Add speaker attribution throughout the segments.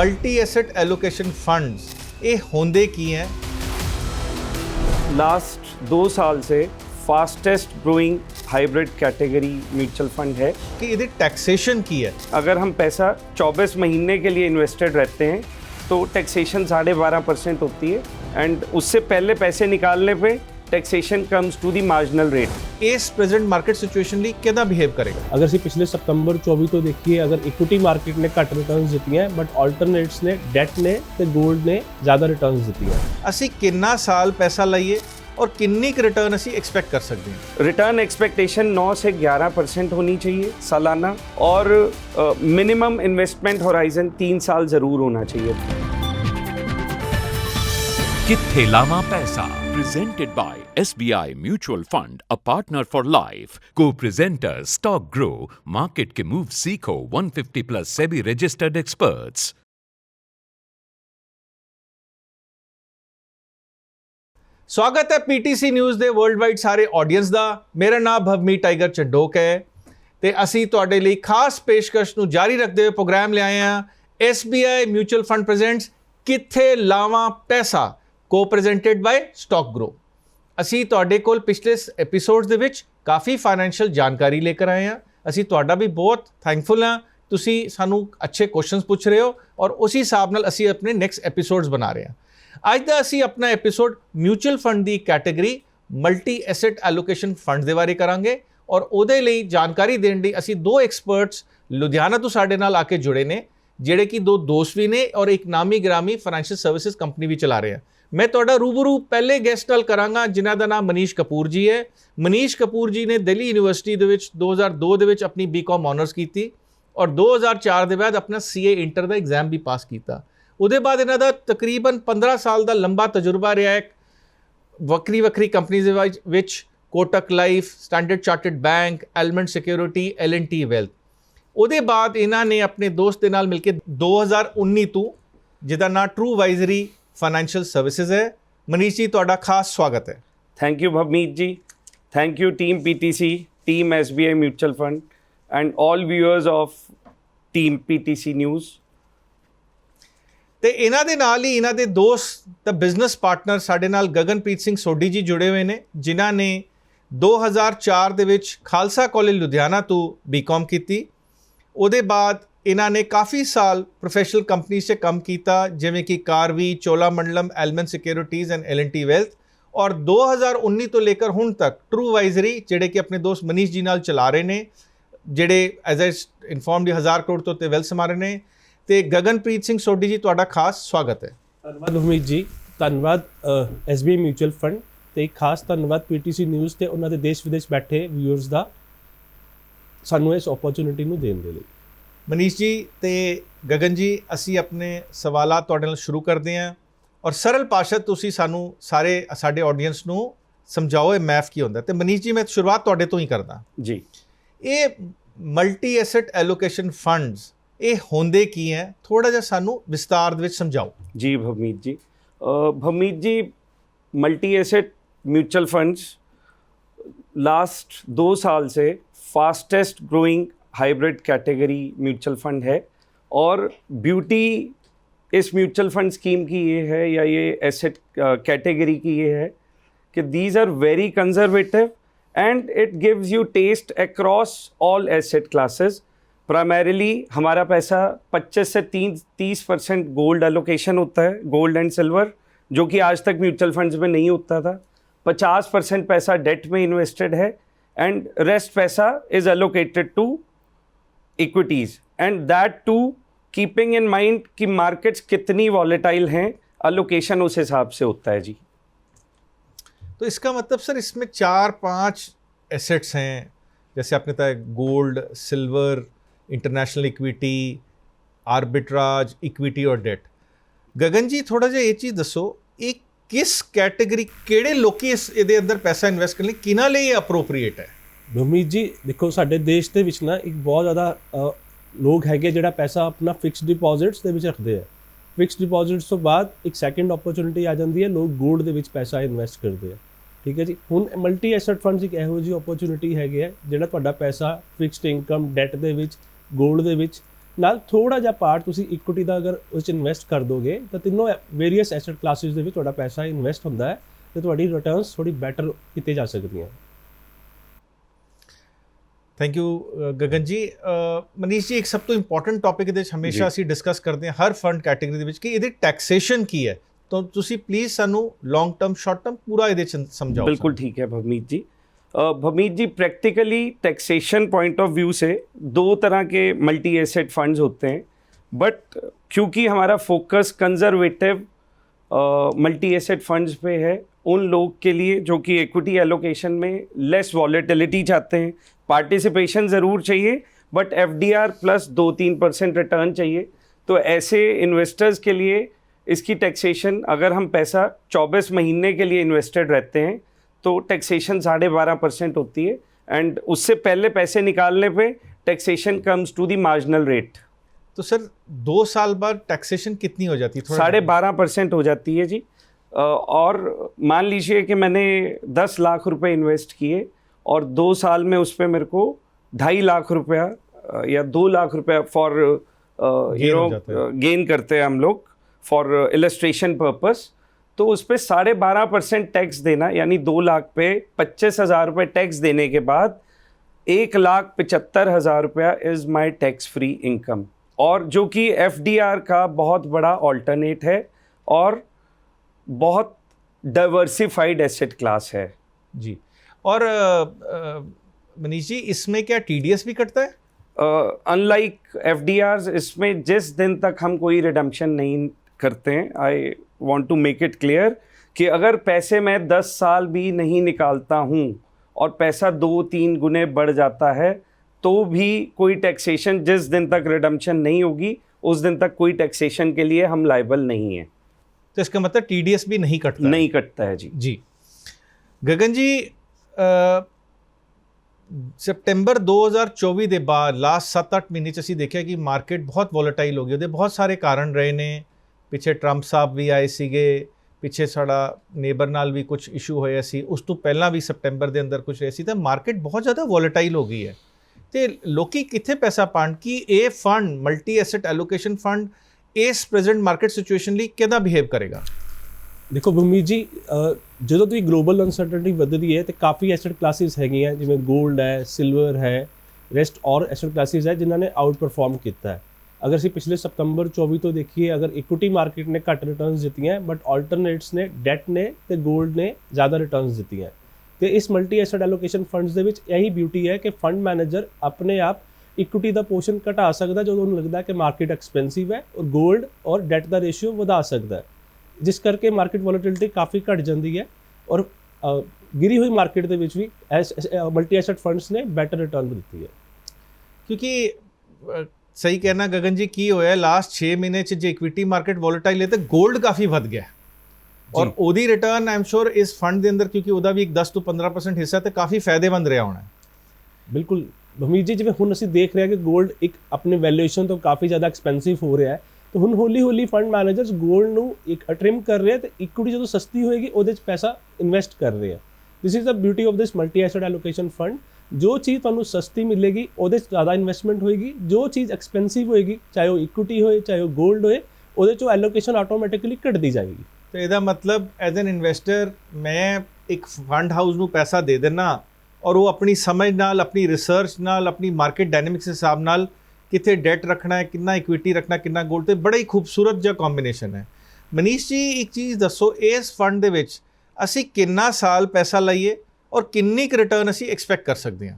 Speaker 1: Multi asset allocation funds ਇਹ ਹੁੰਦੇ ਕੀ ਹੈ
Speaker 2: लास्ट दो साल से fastest growing hybrid category mutual fund है
Speaker 1: ਕਿ ਇਹਦੇ ਟੈਕਸੇਸ਼ਨ ਕੀ ਹੈ
Speaker 2: अगर हम पैसा 24 महीने के लिए इन्वेस्टेड रहते हैं तो टैक्सेशन साढ़े बारह परसेंट होती है एंड उससे पहले पैसे निकालने पे taxation comes to the marginal rate.
Speaker 1: इस प्रेजेंट मार्केट सिचुएशन लिए कितना बिहेव करेगा?
Speaker 3: अगर से पिछले सितंबर 24 तो देखिए अगर इक्विटी मार्केट ने घट रिटर्न ਦਿੱਤੀ ਬਟ ਆਲਟਰਨੇਟਸ ਨੇ ਡੈਟ ਨੇ ਤੇ ਗੋਲਡ ਨੇ ਜ਼ਿਆਦਾ ਰਿਟਰਨਸ ਦਿੱਤੀਆਂ
Speaker 1: ਅਸੀਂ ਕਿੰਨਾ ਸਾਲ ਪੈਸਾ ਲਾਈਏ और किन्नी रिटर्न असी एक्सपेक्ट कर सकते हैं?
Speaker 2: रिटर्न एक्सपेक्टेशन 9 से 11 परसेंट होनी चाहिए सालाना और मिनिमम इन्वेस्टमेंट होराइजन तीन साल ज़रूर होना चाहिए।
Speaker 4: किथे लावा पैसा? Presented by SBI Mutual Fund, a partner for life. Co-presenter Stock Grow, Market के move सीखो 150 plus SEBI registered experts.
Speaker 1: ਸਵਾਗਤ ਹੈ ਪੀਟੀਸੀ ਨਿਊਜ਼ ਦੇ ਵਰਲਡਵਾਈਡ ਸਾਰੇ ਆਡੀਅנס ਦਾ ਮੇਰਾ ਨਾਮ ਭਵਮੀ ਟਾਈਗਰ ਚੰਡੋਕ ਹੈ ਤੇ ਅਸੀਂ ਤੁਹਾਡੇ ਲਈ ਖਾਸ ਪੇਸ਼ਕਸ਼ ਨੂੰ ਜਾਰੀ ਰੱਖਦੇ ਹੋਏ ਪ੍ਰੋਗਰਾਮ ਲਿਆਏ ਆ SBI ਮਿਊਚੁਅਲ ਫੰਡ ਪ੍ਰੈਜ਼ੈਂਟਸ ਕਿੱਥੇ ਲਾਵਾਂ ਪੈਸਾ ਕੋ ਪ੍ਰੈਜ਼ੈਂਟਡ ਬਾਈ ਸਟਾਕ ਗਰੋ ਅਸੀਂ ਤੁਹਾਡੇ ਕੋਲ ਪਿਛਲੇ ਐਪੀਸੋਡਸ ਦੇ ਵਿੱਚ ਕਾਫੀ ਫਾਈਨੈਂਸ਼ੀਅਲ ਜਾਣਕਾਰੀ ਲੈ ਕੇ ਆਏ ਹਾਂ। ਅਸੀਂ ਤੁਹਾਡਾ ਵੀ ਬਹੁਤ ਥੈਂਕਫੁਲ ਹਾਂ। ਤੁਸੀਂ ਸਾਨੂੰ ਅੱਛੇ ਕੁਐਸਚਨਸ ਪੁੱਛ ਰਹੇ ਹੋ ਔਰ ਉਸੇ ਹਿਸਾਬ ਨਾਲ ਅਸੀਂ ਆਪਣੇ ਨੈਕਸਟ ਐਪੀਸੋਡਸ ਬਣਾ ਰਹੇ ਹਾਂ। ਅੱਜ ਦਾ ਅਸੀਂ ਆਪਣਾ ਐਪੀਸੋਡ ਮਿਊਚੁਅਲ ਫੰਡ ਦੀ category multi asset allocation fund ਦੇ ਬਾਰੇ ਕਰਾਂਗੇ ਔਰ ਉਹਦੇ ਲਈ ਜਾਣਕਾਰੀ ਦੇਣ ਲਈ ਅਸੀਂ ਦੋ ਐਕਸਪਰਟਸ ਲੁਧਿਆਣਾ ਤੋਂ ਸਾਡੇ ਨਾਲ ਆ ਕੇ ਜੁੜੇ ਨੇ, ਜਿਹੜੇ ਕਿ ਦੋ ਦੋਸਤ ਵੀ ਨੇ ਔਰ ਇੱਕ ਨਾਮੀ ਗ੍ਰਾਮੀ ਫਾਈਨੈਂਸ਼ੀਅਲ ਸਰਵਿਸਿਜ਼ ਕੰਪਨੀ ਵੀ ਚਲਾ ਰਹੇ ਆ ਮੈਂ ਤੁਹਾਡਾ ਰੂਬਰੂ ਪਹਿਲੇ ਗੈਸਟ ਨਾਲ ਕਰਾਂਗਾ, ਜਿਨ੍ਹਾਂ ਦਾ ਨਾਮ ਮਨੀਸ਼ ਕਪੂਰ ਜੀ ਹੈ। ਮਨੀਸ਼ ਕਪੂਰ ਜੀ ਨੇ ਦਿੱਲੀ ਯੂਨੀਵਰਸਿਟੀ ਦੇ ਵਿੱਚ 2002 ਦੇ ਵਿੱਚ ਆਪਣੀ ਬੀਕਾਮ ਆਨਰਸ ਕੀਤੀ ਔਰ 2004 ਦੇ ਬਾਅਦ ਆਪਣਾ ਸੀਏ ਇੰਟਰ ਦਾ ਐਗਜ਼ਾਮ ਵੀ ਪਾਸ ਕੀਤਾ। ਉਹਦੇ ਬਾਅਦ ਇਹਨਾਂ ਦਾ ਤਕਰੀਬਨ 15 ਸਾਲ ਦਾ ਲੰਬਾ ਤਜਰਬਾ ਰਿਹਾ ਹੈ। ਵੱਖਰੀ ਵੱਖਰੀ ਕੰਪਨੀਆਂ ਦੇ ਵਿੱਚ- ਵਿੱਚ Kotak life standard chartered bank ਐਲਮੈਂਟ security LNT wealth ਉਹਦੇ ਬਾਅਦ ਇਹਨਾਂ ਨੇ ਆਪਣੇ ਦੋਸਤ ਦੇ ਨਾਲ ਮਿਲ ਕੇ 2019 ਤੋਂ, ਜਿਹਦਾ ਨਾਂ ਟਰੂ ਵਾਈਜ਼ਰੀ ਫਾਈਨੈਂਸ਼ੀਅਲ ਸਰਵਿਸਿਜ਼ ਹੈ ਮਨੀਸ਼ ਜੀ ਤੁਹਾਡਾ ਖਾਸ ਸਵਾਗਤ ਹੈ।
Speaker 2: Thank you Bhavmeet ji thank you team PTC team SBI mutual fund and 올 viewers of team PTC news
Speaker 1: ਤੇ ਇਹਨਾਂ ਦੇ ਨਾਲ ਹੀ ਇਹਨਾਂ ਦੇ ਦੋਸਤ ਦਾ ਬਿਜ਼ਨਸ ਪਾਰਟਨਰ ਸਾਡੇ ਨਾਲ ਗਗਨਪ੍ਰੀਤ ਸਿੰਘ ਸੋਢੀ ਜੀ ਜੁੜੇ ਹੋਏ ਨੇ ਜਿਨ੍ਹਾਂ ਨੇ 2004 ਦੇ ਵਿੱਚ ਖਾਲਸਾ ਕਾਲਜ ਲੁਧਿਆਣਾ ਤੋਂ ਬੀਕਾਮ ਕੀਤੀ। ਉਹਦੇ ਬਾਅਦ ਇਹਨਾਂ ਨੇ ਕਾਫੀ ਸਾਲ ਪ੍ਰੋਫੈਸ਼ਨਲ ਕੰਪਨੀਆਂ 'ਚ ਕੰਮ ਕੀਤਾ, ਜਿਵੇਂ ਕਿ ਕਾਰਵੀ ਚੋਲਾ ਮੰਡਲਮ ਐਲਮਨ ਸਿਕਿਉਰਿਟੀਜ਼ ਐਂਡ ਐਲਐਨਟੀ ਵੈਲਥ ਔਰ 2019 ਤੋਂ ਲੈ ਕੇ ਹੁਣ ਤੱਕ ਟਰੂ ਵਾਈਜ਼ਰੀ ਜਿਹੜੇ ਕਿ ਆਪਣੇ ਦੋਸਤ ਮਨੀਸ਼ ਜੀ ਨਾਲ ਚਲਾ ਰਹੇ ਨੇ, ਜਿਹੜੇ ਐਜ਼ ਐ ਇਨਫੋਰਮਡ 1000 ਕਰੋੜ ਤੋਂ ਤੇ ਵੈਲ ਸਮਾਰੇ ਨੇ, ਤੇ ਗਗਨਪ੍ਰੀਤ ਸਿੰਘ ਸੋਢੀ ਜੀ, ਤੁਹਾਡਾ ਖਾਸ ਸਵਾਗਤ ਹੈ।
Speaker 3: ਧੰਨਵਾਦ ਉਮੀਦ ਜੀ, ਧੰਨਵਾਦ ਐਸਬੀ ਮਿਊਚੁਅਲ ਫੰਡ ਤੇ ਖਾਸ ਧੰਨਵਾਦ ਪੀਟੀਸੀ ਨਿਊਜ਼ ਤੇ ਉਹਨਾਂ ਦੇ ਦੇਸ਼ ਵਿਦੇਸ਼ ਬੈਠੇ ਵਿਊਅਰਸ ਦਾ ਸਾਨੂੰ ਇਸ ਓਪਰਚ्युनिटी ਨੂੰ ਦੇਣ ਦੇ ਲਈ।
Speaker 1: ਮਨੀਸ਼ ਜੀ ਤੇ ਗਗਨ ਜੀ ਅਸੀਂ ਆਪਣੇ ਸਵਾਲਾਂ ਤੁਹਾਡੇ ਨਾਲ ਸ਼ੁਰੂ ਕਰਦੇ ਹਾਂ ਔਰ ਸਰਲ ਪਾਸ਼ਾ ਤੁਸੀਂ ਸਾਨੂੰ ਸਾਰੇ ਸਾਡੇ ਆਡੀਅנס ਨੂੰ ਸਮਝਾਓ ਇਹ ਮੈਫ ਕੀ ਹੁੰਦਾ। ਤੇ ਮਨੀਸ਼ ਜੀ ਮੈਂ ਸ਼ੁਰੂਆਤ ਤੁਹਾਡੇ ਤੋਂ ਹੀ ਕਰਦਾ।
Speaker 2: ਜੀ।
Speaker 1: ਇਹ ਮਲਟੀ ਐਸੈਟ ਐਲੋਕੇਸ਼ਨ ਫੰਡਸ ਇਹ ਹੁੰਦੇ ਕੀ ਹੈ? ਥੋੜਾ ਜਿਹਾ ਸਾਨੂੰ ਵਿਸਤਾਰ ਦੇ ਵਿੱਚ ਸਮਝਾਓ।
Speaker 2: ਜੀ Bhavmeet ji. Bhavmeet ji multi asset mutual funds last दो साल से fastest growing hybrid category mutual fund है और ब्यूटी इस म्यूचुअल फंड स्कीम की ये है या ये एसेट कैटेगरी की ये है कि these are very conservative and it gives you taste across all asset classes primarily हमारा पैसा 25 से 3 30 परसेंट गोल्ड एलोकेशन होता है गोल्ड एंड सिल्वर जो कि आज तक म्यूचुअल फंड्स में नहीं होता था। 50 परसेंट पैसा डेट में इन्वेस्टेड है एंड रेस्ट पैसा is allocated to equities and that to keeping in mind कि मार्केट्स कितनी वॉलेटाइल हैं अलोकेशन उस हिसाब से होता है जी
Speaker 1: तो इसका मतलब सर इसमें चार पांच एसेट्स हैं जैसे आपने बताया gold silver international equity arbitrage equity और डेट ਗਗਨ ਜੀ ਥੋੜਾ ਜਿਹਾ ਇਹ ਚੀਜ਼ ਦੱਸੋ ਇਹ ਕਿਸ ਕੈਟਾਗਰੀ ਕਿਹੜੇ ਲੋਕੀ ਇਸ ਇਹਦੇ ਅੰਦਰ ਪੈਸਾ ਇਨਵੈਸਟ ਕਰਨ ਲਈ ਕਿਹਨਾਂ ਲਈ ਇਹ ਅਪਰੋਪਰੀਏਟ ਹੈ
Speaker 3: ਨਵਮੀਤ ਜੀ, ਦੇਖੋ ਸਾਡੇ ਦੇਸ਼ ਦੇ ਵਿੱਚ ਨਾ ਇੱਕ ਬਹੁਤ ਜ਼ਿਆਦਾ ਲੋਕ ਹੈਗੇ ਜਿਹੜਾ ਪੈਸਾ ਆਪਣਾ ਫਿਕਸਡ ਡਿਪੋਜ਼ਿਟਸ ਦੇ ਵਿੱਚ ਰੱਖਦੇ ਆ। ਫਿਕਸਡ ਡਿਪੋਜ਼ਿਟਸ ਤੋਂ ਬਾਅਦ ਇੱਕ ਸੈਕੰਡ ਓਪਰਚੁਨਿਟੀ ਆ ਜਾਂਦੀ ਹੈ, ਲੋਕ ਗੋਲਡ ਦੇ ਵਿੱਚ ਪੈਸਾ ਇਨਵੈਸਟ ਕਰਦੇ ਆ। ਠੀਕ ਹੈ ਜੀ? ਹੁਣ ਮਲਟੀ ਐਸਟ ਫੰਡਸ ਇੱਕ ਇਹੋ ਜਿਹੀ ਓਪਰਚੁਨਿਟੀ ਹੈਗੀ ਹੈ ਜਿਹੜਾ ਤੁਹਾਡਾ ਪੈਸਾ ਫਿਕਸਡ ਇਨਕਮ ਡੈਟ ਦੇ ਵਿੱਚ ਗੋਲਡ ਦੇ ਵਿੱਚ, ਨਾਲ ਥੋੜਾ ਜਿਹਾ ਪਾਰਟ ਤੁਸੀਂ ਇਕੁਇਟੀ ਦਾ ਅਗਰ ਉਸ ਇਨਵੈਸਟ ਕਰ ਦੋਗੇ, ਤਾਂ ਤਿੰਨੋਂ ਵੇਰੀਅਸ ਐਸਟ ਕਲਾਸਿਸ ਦੇ ਵਿੱਚ ਤੁਹਾਡਾ ਪੈਸਾ ਇਨਵੈਸਟ ਹੁੰਦਾ ਹੈ ਤੇ ਤੁਹਾਡੀ ਰਿਟਰਨਸ ਥੋੜੀ ਬੈਟਰ ਕੀਤੇ ਜਾ ਸਕਦੀਆਂ।
Speaker 1: ਥੈਂਕ ਯੂ ਗਗਨ ਜੀ ਅ, ਮਨੀਸ਼ ਜੀ ਇੱਕ ਸਭ ਤੋਂ ਇੰਪੋਰਟੈਂਟ ਟੌਪਿਕ ਇਹਦੇ ਵਿੱਚ ਹਮੇਸ਼ਾ
Speaker 2: ਜੀ।
Speaker 1: ਅਸੀਂ ਡਿਸਕਸ ਕਰਦੇ ਹਾਂ ਹਰ ਫੰਡ ਕੈਟਾਗਰੀ ਦੇ ਵਿੱਚ ਕਿ ਇਹਦੀ ਟੈਕਸੇਸ਼ਨ ਕੀ ਹੈ ਤਾਂ ਤੁਸੀਂ ਪਲੀਜ਼ ਸਾਨੂੰ ਲੌਂਗ ਟਰਮ ਸ਼ਾਰਟ ਟਰਮ ਪੂਰਾ ਇਹਦੇ ਚ ਸਮਝਾਓ
Speaker 2: बिल्कुल ठीक है भवमीत जी अ, Bhavmeet ji practically taxation point of view से दो तरह के मल्टी एसेट फंड्स होते हैं बट क्योंकि हमारा focus conservative multi asset funds पे है उन लोग के लिए जो कि इक्विटी एलोकेशन में लेस वॉलेटिलिटी चाहते हैं पार्टिसिपेशन ज़रूर चाहिए बट एफडीआर प्लस दो तीन परसेंट रिटर्न चाहिए। तो ऐसे इन्वेस्टर्स के लिए इसकी टैक्सेशन अगर हम पैसा 24 महीने के लिए इन्वेस्टेड रहते हैं तो टैक्सेशन साढ़े बारह परसेंट होती है एंड उससे पहले पैसे निकालने पे taxation comes to the marginal rate
Speaker 1: तो सर दो साल बाद टैक्सेशन कितनी हो जाती है?
Speaker 2: साढ़े बारह परसेंट हो जाती है जी। और मान लीजिए कि मैंने दस लाख रुपए इन्वेस्ट किए और दो साल में उस पर मेरे को ढाई लाख रुपया या दो लाख रुपया फॉर यू नो गेन करते हैं हम लोग फॉर इलस्ट्रेशन पर्पस तो उस पर साढ़े बारह परसेंट टैक्स देना यानी दो लाख पे पच्चीस हज़ार रुपये टैक्स देने के बाद एक लाख पचहत्तर हज़ार रुपया is my tax free income और जो कि एफडीआर का बहुत बड़ा ऑल्टरनेट है और बहुत डाइवर्सिफाइड एसेट क्लास है।
Speaker 1: जी। और मनीष जी इसमें क्या टीडीएस भी कटता है?
Speaker 2: अनलाइक एफ़ इसमें जिस दिन तक हम कोई रिडम्पशन नहीं करते हैं I want to make it clear कि अगर पैसे मैं दस साल भी नहीं निकालता हूँ और पैसा दो तीन गुने बढ़ जाता है तो भी कोई टैक्सेशन जिस दिन तक रिडम्पशन नहीं होगी उस दिन तक कोई टैक्सेशन के लिए हम लाइबल नहीं है।
Speaker 1: तो इसका मतलब टीडीएस भी नहीं कटता
Speaker 2: नहीं कटता है जी।
Speaker 1: जी। गगन जी ਸਪਟੈਂਬਰ 2024 ਦੇ ਬਾਅਦ ਲਾਸਟ 7-8 ਮਹੀਨੇ ਚ ਅਸੀਂ ਦੇਖਿਆ ਕਿ ਮਾਰਕੀਟ ਬਹੁਤ ਵੋਲਟਾਈਲ ਹੋ ਗਈ। ਉਹਦੇ ਬਹੁਤ ਸਾਰੇ ਕਾਰਨ ਰਹੇ ਨੇ। ਪਿੱਛੇ ਟਰੰਪ ਸਾਹਿਬ ਵੀ ਆਏ ਸੀਗੇ। ਪਿੱਛੇ ਸਾਡਾ ਨੇਬਰ ਨਾਲ ਵੀ ਕੁਝ ਇਸ਼ੂ ਹੋਇਆ ਸੀ। ਉਸ ਤੋਂ ਪਹਿਲਾਂ ਵੀ ਸਪਟੈਂਬਰ ਦੇ ਅੰਦਰ ਕੁਝ ਰਿਹਾ ਸੀ। ਤਾਂ ਮਾਰਕੀਟ ਬਹੁਤ ਜ਼ਿਆਦਾ ਵੋਲਟਾਈਲ ਹੋ ਗਈ ਹੈ। ਤੇ ਲੋਕੀ ਕਿੱਥੇ ਪੈਸਾ ਪਾਣ ਕਿ ਇਹ fund multi asset allocation fund ਇਸ ਪ੍ਰੈਜ਼ੈਂਟ ਮਾਰਕੀਟ ਸਿਚੁਏਸ਼ਨ ਲਈ ਕਿਦਾਂ ਬਿਹੇਵ ਕਰੇਗਾ?
Speaker 3: ਦੇਖੋ ਗੁਰਮੀਤ ਜੀ ਜਦੋਂ ਤੁਸੀਂ ਗਲੋਬਲ ਅਨਸਰਟਨਟੀ ਵੱਧਦੀ ਹੈ ਤੇ ਕਾਫੀ ਐਸੈਟ ਕਲਾਸਿਸ ਹੈਗੀਆਂ, ਜਿਵੇਂ 골ਡ ਹੈ ਸਿਲਵਰ ਹੈ ਰੈਸਟ ਔਰ ਐਸੈਟ ਕਲਾਸਿਸ ਹੈ ਜਿਨ੍ਹਾਂ ਨੇ ਆਊਟ ਪਰਫਾਰਮ ਕੀਤਾ ਹੈ। ਅਗਰ ਅਸੀਂ ਪਿਛਲੇ ਸਤੰਬਰ 24 ਤੋਂ ਦੇਖੀਏ, ਅਗਰ ਇਕੁਇਟੀ ਮਾਰਕੀਟ ਨੇ ਘੱਟ ਰਿਟਰਨਸ ਦਿੱਤੀਆਂ ਬਟ ਆਲਟਰਨੇਟਸ ਨੇ ਡੈਟ ਨੇ ਤੇ 골ਡ ਨੇ ਜ਼ਿਆਦਾ ਰਿਟਰਨਸ ਦਿੱਤੀਆਂ ਤੇ ਇਸ ਮਲਟੀ ਐਸੈਟ ਐਲੋਕੇਸ਼ਨ ਫੰਡਸ ਦੇ ਵਿੱਚ ਇਹੀ ਬਿਊਟੀ ਹੈ ਕਿ ਫੰਡ ਮੈਨੇਜਰ ਆਪਣੇ ਆਪ ਇਕੁਇਟੀ ਦਾ ਪੋਰਸ਼ਨ ਘਟਾ ਸਕਦਾ ਜਦੋਂ ਉਹਨੂੰ ਲੱਗਦਾ ਕਿ ਮਾਰਕੀਟ ਐਕਸਪੈਂਸਿਵ ਹੈ ਔਰ 골ਡ ਔਰ ਡੈਟ ਦਾ ਰੇਸ਼ੀਓ ਵਧਾ ਸਕਦਾ ਹੈ। ਜਿਸ ਕਰਕੇ ਮਾਰਕੀਟ ਵੋਲੇਟਿਲਿਟੀ ਕਾਫੀ ਘਟ ਜਾਂਦੀ ਹੈ ਔਰ ਗਿਰੀ ਹੋਈ ਮਾਰਕੀਟ ਦੇ ਵਿੱਚ ਵੀ ਮਲਟੀ ਐਸੈਟ ਫੰਡਸ ਨੇ ਬੈਟਰ ਰਿਟਰਨ ਦਿੱਤੀ ਹੈ
Speaker 1: ਕਿਉਂਕਿ ਸਹੀ ਕਹਿਣਾ ਗਗਨ ਜੀ ਕੀ ਹੋਇਆ ਲਾਸਟ 6 ਮਹੀਨੇ ਚ ਜੇ ਇਕਵਿਟੀ ਮਾਰਕੀਟ ਵੋਲੇਟਾਈਲ ਹੈ ਤਾਂ 골ਡ ਕਾਫੀ ਵੱਧ ਗਿਆ ਔਰ। ਉਹਦੀ ਰਿਟਰਨ ਆਮ ਸ਼ੋਰ ਇਸ ਫੰਡ ਦੇ ਅੰਦਰ ਕਿਉਂਕਿ ਉਹਦਾ ਵੀ ਇੱਕ 10 ਤੋਂ 15% ਹਿੱਸਾ ਤੇ ਕਾਫੀ ਫਾਇਦੇਮੰਦ ਰਿਹਾ ਹੋਣਾ।
Speaker 3: ਬਿਲਕੁਲ ਭਮੀਤ ਜੀ ਜਿਵੇਂ ਹੁਣ ਅਸੀਂ ਦੇਖ ਰਹੇ ਹਾਂ ਕਿ 골ਡ ਇੱਕ ਆਪਣੇ ਵੈਲਿਊਏਸ਼ਨ ਤੋਂ ਕਾਫੀ ਜ਼ਿਆਦਾ ਐਕਸਪੈਂਸਿਵ ਹੋ ਰਿਹਾ ਹੈ ਤਾਂ ਹੁਣ ਹੌਲੀ ਹੌਲੀ ਫੰਡ ਮੈਨੇਜਰਸ 골ਡ ਨੂੰ ਇੱਕ ਟ੍ਰਿਮ ਕਰ ਰਹੇ ਆ ਤੇ ਇਕੁਇਟੀ ਜਦੋਂ ਸਸਤੀ ਹੋਏਗੀ, ਉਹਦੇ 'ਚ ਪੈਸਾ ਇਨਵੈਸਟ ਕਰ ਰਹੇ ਆ। This is the beauty of this multi asset allocation fund ਜੋ ਚੀਜ਼ ਤੁਹਾਨੂੰ ਸਸਤੀ ਮਿਲੇਗੀ, ਉਹਦੇ 'ਚ ਜ਼ਿਆਦਾ ਇਨਵੈਸਟਮੈਂਟ ਹੋਏਗੀ। ਜੋ ਚੀਜ਼ ਐਕਸਪੈਂਸਿਵ ਹੋਏਗੀ, ਚਾਹੇ ਉਹ ਇਕੁਇਟੀ ਹੋਏ, ਚਾਹੇ ਉਹ 골ਡ ਹੋਏ, ਉਹਦੇ 'ਚੋਂ ਐਲੋਕੇਸ਼ਨ ਆਟੋਮੈਟਿਕਲੀ ਘਟਦੀ ਜਾਏਗੀ।
Speaker 1: ਤੇ ਇਹਦਾ ਮਤਲਬ ਐਜ਼ ਐਨ ਇਨਵੈਸਟਰ ਮੈਂ ਇੱਕ ਫੰਡ ਹਾਊਸ ਨੂੰ ਪੈਸਾ ਦੇ ਦੇਣਾ ਔਰ ਉਹ ਆਪਣੀ ਸਮਝ ਨਾਲ, ਆਪਣੀ ਰਿਸਰਚ ਨਾਲ, ਆਪਣੀ ਮਾਰਕੀਟ ਡਾਇਨਾਮਿਕਸ ਹਿਸਾਬ ਨਾਲ ਕਿੱਥੇ ਡੈਟ ਰੱਖਣਾ ਹੈ, ਕਿੰਨਾ ਇਕੁਇਟੀ ਰੱਖਣਾ, ਕਿੰਨਾ ਗੋਲਡ ਤੇ ਬੜਾ ਹੀ ਖੂਬਸੂਰਤ ਜਿਹਾ ਕੰਬੀਨੇਸ਼ਨ ਹੈ। ਮਨੀਸ਼ ਜੀ, ਇੱਕ ਚੀਜ਼ ਦੱਸੋ, ਇਸ ਫੰਡ ਦੇ ਵਿੱਚ ਅਸੀਂ ਕਿੰਨਾ ਸਾਲ ਪੈਸਾ ਲਾਈਏ ਔਰ ਕਿੰਨੀ ਕੁ ਰਿਟਰਨ ਅਸੀਂ ਐਕਸਪੈਕਟ ਕਰ ਸਕਦੇ ਹਾਂ?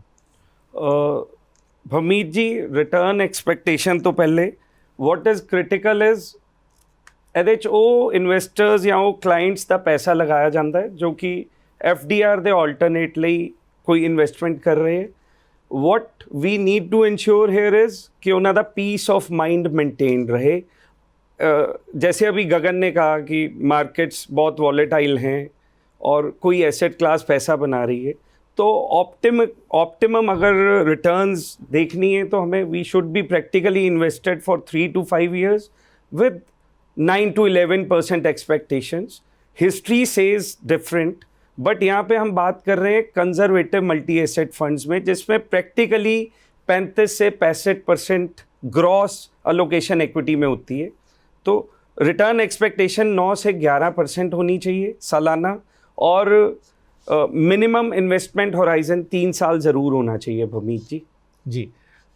Speaker 2: ਭਮੀਤ ਜੀ ਰਿਟਰਨ ਐਕਸਪੈਕਟੇਸ਼ਨ ਤੋਂ ਪਹਿਲੇ ਵਾਟ ਇਜ਼ ਕ੍ਰਿਟੀਕਲ ਇਜ਼ ਇਹਦੇ ਚ ਉਹ ਇਨਵੈਸਟਰਸ ਜਾਂ ਉਹ ਕਲਾਇੰਟਸ ਦਾ ਪੈਸਾ ਲਗਾਇਆ ਜਾਂਦਾ ਹੈ, ਜੋ ਕਿ ਐਫ ਡੀ ਆਰ ਦੇ ਆਲਟਰਨੇਟ ਲਈ ਕੋਈ ਇਨਵੈਸਟਮੈਂਟ ਕਰ ਰਹੇ ਹੈ। What we need to ensure here is कि उन्हें पीस ऑफ़ माइंड मेंटेन रहे। जैसे अभी गगन ने कहा कि मार्केट्स बहुत वॉलेटाइल हैं और कोई एसेट क्लास पैसा बना रही है तो ऑप्टिम ऑप्टिमम अगर रिटर्न्स देखनी है तो हमें we should be practically invested for three to five years with nine to eleven percent expectations history says different but यहाँ पे हम बात कर रहे हैं कंजर्वेटिव मल्टी एसेट फंड्स में जिसमें प्रैक्टिकली पैंतीस से पैंसठ परसेंट ग्रॉस अलोकेशन इक्विटी में होती है तो रिटर्न एक्सपेक्टेशन 9 से 11 परसेंट होनी चाहिए सालाना और मिनिमम इन्वेस्टमेंट होराइजन तीन साल ज़रूर होना चाहिए भमीत जी
Speaker 1: ਜੀ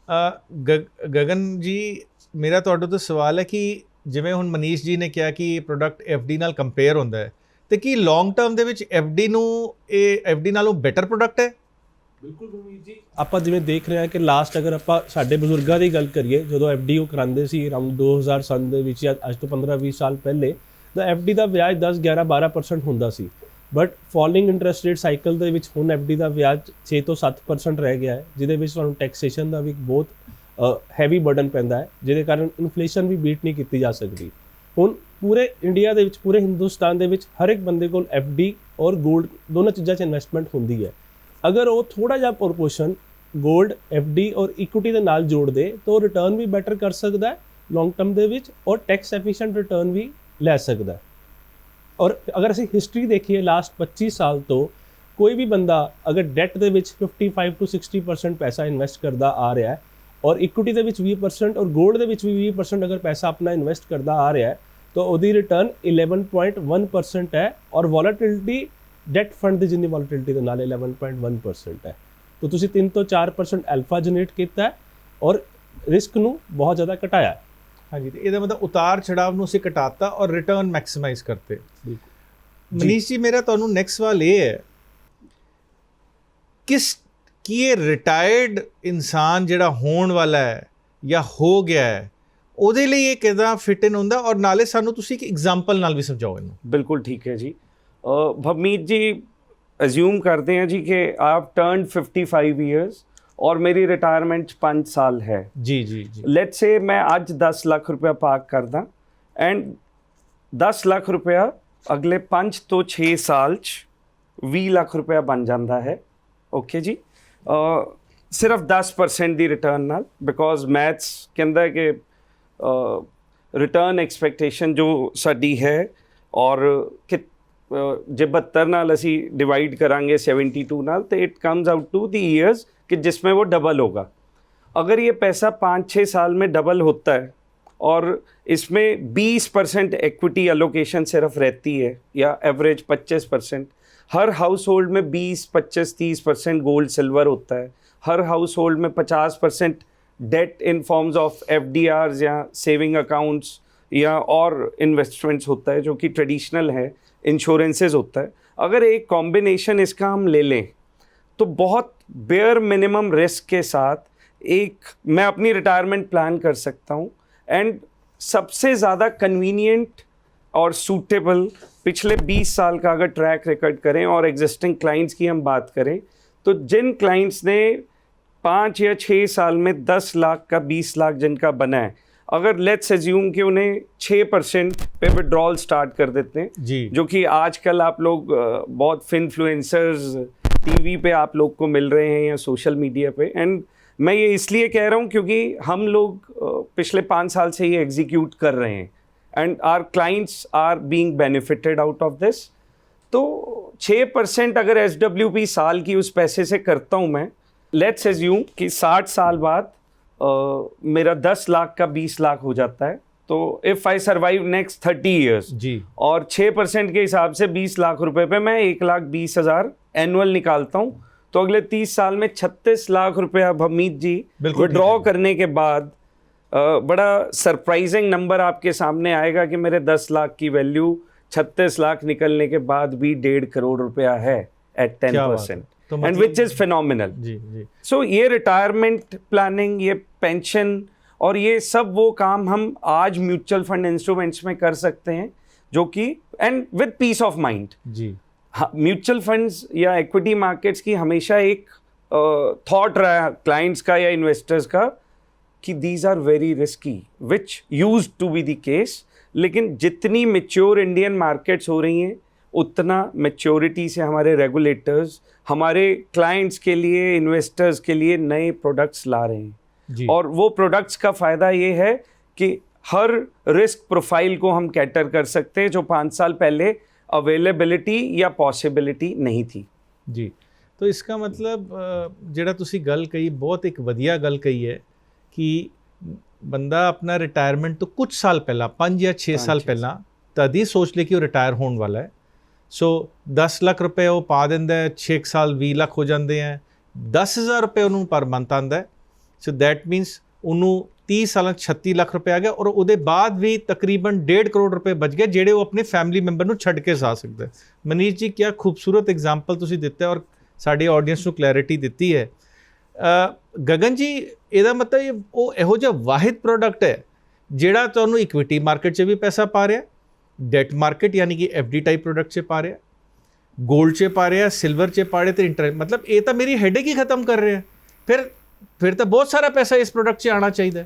Speaker 1: ਅ, ਗ- ਗਗਨ ਜੀ ਮੇਰਾ ਤੁਹਾਡੇ ਤੋਂ ਸਵਾਲ ਹੈ ਕਿ ਜਿਵੇਂ ਹੁਣ ਮਨੀਸ਼ ਜੀ ਨੇ ਕਿਹਾ ਕਿ ਇਹ ਪ੍ਰੋਡਕਟ ਡੀ ਨਾਲ ਕੰਪੇਅਰ ਹੁੰਦਾ ਹੈ ਤੇ ਕੀ ਲੌਂਗ ਟਰਮ ਦੇ ਵਿੱਚ ਡੀ ਨੂੰ ਇਹ ਡੀ ਨਾਲੋਂ ਬੈਟਰ ਪ੍ਰੋਡਕਟ ਹੈ?
Speaker 3: ਬਿਲਕੁਲ ਗੁਰਮੀਤ ਜੀ। ਆਪਾਂ ਜਿਵੇਂ ਦੇਖ ਰਹੇ ਹਾਂ ਕਿ ਲਾਸਟ ਅਗਰ ਆਪਾਂ ਸਾਡੇ ਬਜ਼ੁਰਗਾਂ ਦੀ ਗੱਲ ਕਰੀਏ ਜਦੋਂ ਐਫਡੀ ਉਹ ਕਰਾਉਂਦੇ ਸੀ ਅਰਾਊਂਡ 2000 ਸਨ ਦੇ ਵਿੱਚ ਜਾਂ ਅੱਜ ਤੋਂ 15-20 ਸਾਲ ਪਹਿਲੇ ਤਾਂ ਐਫਡੀ ਦਾ ਵਿਆਜ 10 11 12% ਹੁੰਦਾ ਸੀ। But falling interest rate cycle ਦੇ ਵਿੱਚ ਹੁਣ ਐਫਡੀ ਦਾ ਵਿਆਜ 6 ਤੋਂ 7% ਰਹਿ ਗਿਆ ਹੈ ਜਿਹਦੇ ਵਿੱਚ ਤੁਹਾਨੂੰ ਟੈਕਸੇਸ਼ਨ ਦਾ ਵੀ ਬਹੁਤ ਹੈਵੀ ਬਰਡਨ ਪੈਂਦਾ ਹੈ ਜਿਹਦੇ ਕਾਰਨ ਇਨਫਲੇਸ਼ਨ ਵੀ ਬੀਟ ਨਹੀਂ ਕੀਤੀ ਜਾ ਸਕਦੀ। ਹੁਣ ਪੂਰੇ ਇੰਡੀਆ ਦੇ ਵਿੱਚ, ਪੂਰੇ ਹਿੰਦੁਸਤਾਨ ਦੇ ਵਿੱਚ ਹਰ ਇੱਕ ਬੰਦੇ ਕੋਲ ਐਫ ਡੀ ਔਰ ਗੋਲਡ ਦੋਨੋਂ ਚੀਜ਼ਾਂ 'ਚ ਇਨਵੈਸਟਮੈਂਟ ਹੁੰਦੀ ਹੈ। ਅਗਰ ਉਹ ਥੋੜਾ ਜਿਹਾ ਪ੍ਰੋਪੋਰਸ਼ਨ 골ਡ ਐਫਡੀ ਔਰ ਇਕੁਇਟੀ ਦੇ ਨਾਲ ਜੋੜ ਦੇ ਤਾਂ ਰਿਟਰਨ ਵੀ ਬੈਟਰ ਕਰ ਸਕਦਾ ਹੈ ਲੌਂਗ ਟਰਮ ਦੇ ਵਿੱਚ, ਔਰ ਟੈਕਸ ਐਫੀਸ਼ੀਐਂਟ ਰਿਟਰਨ ਵੀ ਲੈ ਸਕਦਾ ਔਰ ਅਗਰ ਅਸੀਂ ਹਿਸਟਰੀ ਦੇਖੀਏ ਲਾਸਟ 25 ਸਾਲ ਤੋਂ, ਕੋਈ ਵੀ ਬੰਦਾ ਅਗਰ ਡੈਟ ਦੇ ਵਿੱਚ 55 ਤੋਂ 60% ਪੈਸਾ ਇਨਵੈਸਟ ਕਰਦਾ ਆ ਰਿਹਾ ਹੈ, ਔਰ ਇਕੁਇਟੀ ਦੇ ਵਿੱਚ 20% ਔਰ ਗੋਲਡ ਦੇ ਵਿੱਚ ਵੀ 20% ਅਗਰ ਪੈਸਾ ਆਪਣਾ ਇਨਵੈਸਟ ਕਰਦਾ ਆ ਰਿਹਾ ਹੈ ਤਾਂ ਉਹਦੀ ਰਿਟਰਨ 11.1% ਹੈ ਔਰ ਵੋਲੈਟਿਲਿਟੀ ਡੈਟ ਫੰਡ ਦੀ ਜਿੰਨੀ ਵੋਲੈਟਿਲਿਟੀ ਦੇ ਨਾਲ 11.1% ਹੈ। ਤਾਂ ਤੁਸੀਂ 3 ਤੋਂ 4% ਅਲਫਾ ਜਨਰੇਟ ਕੀਤਾ ਔਰ ਰਿਸਕ ਨੂੰ ਬਹੁਤ ਜ਼ਿਆਦਾ ਘਟਾਇਆ
Speaker 1: ਹਾਂਜੀ ਤੇ ਇਹਦਾ ਮਤਲਬ ਉਤਾਰ ਚੜਾਵ ਨੂੰ ਅਸੀਂ ਘਟਾਤਾ ਔਰ ਰਿਟਰਨ ਮੈਕਸਿਮਾਈਜ਼ ਕਰਤੇ। ਮਨੀਸ਼ ਜੀ ਮੇਰਾ ਤੁਹਾਨੂੰ ਨੈਕਸਟ ਸਵਾਲ ਇਹ ਹੈ ਕਿਸ ਕੀ ਇਹ ਰਿਟਾਇਰਡ ਇਨਸਾਨ ਜਿਹੜਾ ਹੋਣ ਵਾਲਾ ਹੈ ਜਾਂ ਹੋ ਗਿਆ ਹੈ ਉਹਦੇ ਲਈ ਇਹ ਕਿਦਾਂ ਫਿਟ ਇਨ ਹੁੰਦਾ ਔਰ ਨਾਲੇ ਸਾਨੂੰ ਤੁਸੀਂ ਇੱਕ ਐਗਜ਼ਾਮਪਲ ਨਾਲ ਵੀ ਸਮਝਾਓ ਇਹਨੂੰ
Speaker 2: बिल्कुल ठीक है जी अ, भवमीत जी अज्यूम करते हैं जी कि आप टर्न 55 ईयर्स और मेरी रिटायरमेंट 5 साल है
Speaker 1: ਜੀ ਜੀ ਜੀ
Speaker 2: लेट से मैं आज 10 लाख रुपया पार्क कर दा एंड 10 लाख रुपया अगले 5 ਤੋਂ 6 ਸਾਲ ਚ 20 ਲੱਖ ਰੁਪਇਆ ਬਣ ਜਾਂਦਾ ਹੈ ਓਕੇ ਜੀ ਅ, ਸਿਰਫ 10% ਦੀ ਰਿਟਰਨ ਨਾਲ ਬਿਕੋਜ਼ ਮੈਥਸ ਕਹਿੰਦਾ ਹੈ ਕਿ ਰਿਟਰਨ ਐਕਸਪੈਕਟੇਸ਼ਨ ਜੋ ਸਾਡੀ ਹੈ ਔਰ ਕਿ ਅ, ਜੇ 72 ਨਾਲ ਅਸੀਂ ਡਿਵਾਈਡ ਕਰਾਂਗੇ 72 ਨਾਲ ਤੇ it comes out to the years कि जिसमें वो डबल होगा अगर ये पैसा पाँच छः साल में डबल होता है और इसमें 20 परसेंट इक्विटी अलोकेशन सिर्फ रहती है या एवरेज 25 परसेंट हर हाउस होल्ड में 20 25 30 परसेंट गोल्ड सिल्वर होता है हर हाउस होल्ड में 50 percent debt in forms of F या सेविंग अकाउंट्स या और इन्वेस्टमेंट्स होता है जो कि ट्रेडिशनल है इंश्योरेंसेज होता है। अगर एक कॉम्बिनेशन इसका हम ले लें तो बहुत बेयर मिनिमम रिस्क के साथ एक, मैं अपनी रिटायरमेंट प्लान कर सकता हूँ एंड सबसे ज़्यादा कन्वीनियंट और सूटेबल पिछले 20 साल का अगर ट्रैक रिकॉर्ड करें और एग्जिस्टिंग क्लाइंट्स की हम बात करें तो जिन क्लाइंट्स ने पाँच या छः साल में दस लाख का बीस लाख जिनका बना है। अगर लेट्स एज्यूम कि उन्हें छः परसेंट पे विड्रॉल स्टार्ट कर देते हैं
Speaker 1: जी।
Speaker 2: जो कि आजकल आप लोग बहुत फिनफ्लुएंसर्स टीवी पे आप लोग को मिल रहे हैं या सोशल मीडिया पे। एंड मैं ये इसलिए कह रहा हूँ क्योंकि हम लोग पिछले पाँच साल से ये एग्जीक्यूट कर रहे हैं। And our clients are being benefited out of this तो छः परसेंट अगर एसडब्ल्यूपी साल की उस पैसे से करता हूँ मैं लेट्स एज्यूम कि साठ साल बाद अ, मेरा दस लाख का बीस लाख हो जाता है तो if I survive next thirty years
Speaker 1: ਜੀ
Speaker 2: और छः परसेंट के हिसाब से बीस लाख रुपए पे मैं एक लाख बीस हज़ार एनुअल निकालता हूँ तो अगले तीस साल में छत्तीस लाख रुपया भमीत जी विड्रॉ करने के बाद अ, बड़ा सरप्राइजिंग नंबर आपके सामने आएगा कि मेरे दस लाख की वैल्यू छत्तीस लाख निकलने के बाद भी डेढ़ करोड़ रुपया है एट टेन। परसेंट
Speaker 1: तो
Speaker 2: एंड विच इज़ फिनल
Speaker 1: जी जी।
Speaker 2: सो so, ये रिटायरमेंट प्लानिंग ये पेंशन और ये सब वो काम हम आज म्यूचुअल फंड इंस्ट्रूमेंट्स में कर सकते हैं जो कि and with peace of mind
Speaker 1: ji.
Speaker 2: Mutual funds या इक्विटी मार्केट्स की हमेशा एक थॉट uh, रहा क्लाइंट्स का या इन्वेस्टर्स का कि these are very risky which used to be the case लेकिन जितनी मेच्योर इंडियन मार्केट्स हो रही हैं उतना मेच्योरिटी से हमारे रेगुलेटर्स हमारे क्लाइंट्स के लिए इन्वेस्टर्स के लिए नए प्रोडक्ट्स ला रहे हैं
Speaker 1: ਜੀ
Speaker 2: और वो प्रोडक्ट्स का फ़ायदा ये है कि हर रिस्क प्रोफाइल को हम कैटर कर सकते हैं जो पाँच साल पहले अवेलेबिलिटी या पॉसिबिलिटी नहीं थी
Speaker 1: ਜੀ ਤੋ ਇਸਕਾ ਮਤਲਬ ਅ, ਜਿਹੜਾ ਤੁਸੀਂ ਗੱਲ ਕਹੀ ਬਹੁਤ ਇੱਕ ਵਧੀਆ ਗੱਲ ਕਹੀ ਹੈ ਕਿ ਬੰਦਾ ਆਪਣਾ ਰਿਟਾਇਰਮੈਂਟ ਤੋਂ ਕੁਝ ਸਾਲ ਪਹਿਲਾਂ 5 ਜਾਂ 6 ਸਾਲ
Speaker 2: ਛੇ
Speaker 1: ਪਹਿਲਾਂ ਤਦ ਹੀ ਸੋਚ ਲੇ ਕਿ ਉਹ ਰਿਟਾਇਰ ਹੋਣ ਵਾਲਾ ਹੈ ਸੋ 10 ਲੱਖ ਰੁਪਏ ਉਹ ਪਾ ਦਿੰਦਾ ਹੈ 6 ਸਾਲ 20 ਲੱਖ ਹੋ ਜਾਂਦੇ ਹੈ 10000 ਰੁਪਏ ਉਹਨੂੰ ਪਰ ਮੰਥ ਆਉਂਦਾ ਸੋ ਦੈਟ ਮੀਨਸ ਉਹਨੂੰ 30 ਸਾਲਾਂ 'ਚ 36 ਲੱਖ ਰੁਪਏ ਆ ਗਿਆ ਔਰ ਉਹਦੇ ਬਾਅਦ ਵੀ ਤਕਰੀਬਨ 1.5 ਕਰੋੜ ਰੁਪਏ ਬਚ ਗਏ ਜਿਹੜੇ ਉਹ ਆਪਣੇ ਫੈਮਿਲੀ ਮੈਂਬਰ ਨੂੰ ਛੱਡ ਕੇ ਜਾ ਸਕਦਾ ਮਨੀਸ਼ ਜੀ ਕੀ ਖੂਬਸੂਰਤ ਐਗਜ਼ਾਮਪਲ ਤੁਸੀਂ ਦਿੱਤਾ ਔਰ ਸਾਡੇ ਆਡੀਅנס ਨੂੰ ਕਲੈਰਿਟੀ ਦਿੱਤੀ ਹੈ ਅ, ਗਗਨ ਜੀ ਇਹਦਾ ਮਤਲਬ ਉਹ ਇਹੋ ਜਿਹਾ ਵਾਹਿਦ ਪ੍ਰੋਡਕਟ ਹੈ ਜਿਹੜਾ ਤੁਹਾਨੂੰ ਇਕਵਿਟੀ ਮਾਰਕੀਟ 'ਚ ਵੀ ਪੈਸਾ ਪਾ ਰਿਹਾ ਡੈਟ ਮਾਰਕੀਟ ਯਾਨੀ ਕਿ ਐਫਡੀ ਟਾਈਪ ਪ੍ਰੋਡਕਟ 'ਚ ਪਾ ਰਿਹਾ ਗੋਲਡ 'ਚ ਪਾ ਰਿਹਾ ਸਿਲਵਰ 'ਚ ਪਾ ਰਿਹਾ ਤੇ ਇੰਟਰਸਟ ਮਤਲਬ ਇਹ ਤਾਂ ਮੇਰੀ ਹੈਡੇਕ ਹੀ ਖਤਮ ਕਰ ਰਿਹਾ। ਫਿਰ ਫਿਰ ਤਾਂ ਬਹੁਤ ਸਾਰਾ ਪੈਸਾ ਇਸ ਪ੍ਰੋਡਕਟ 'ਚ ਆਣਾ ਚਾਹੀਦਾ।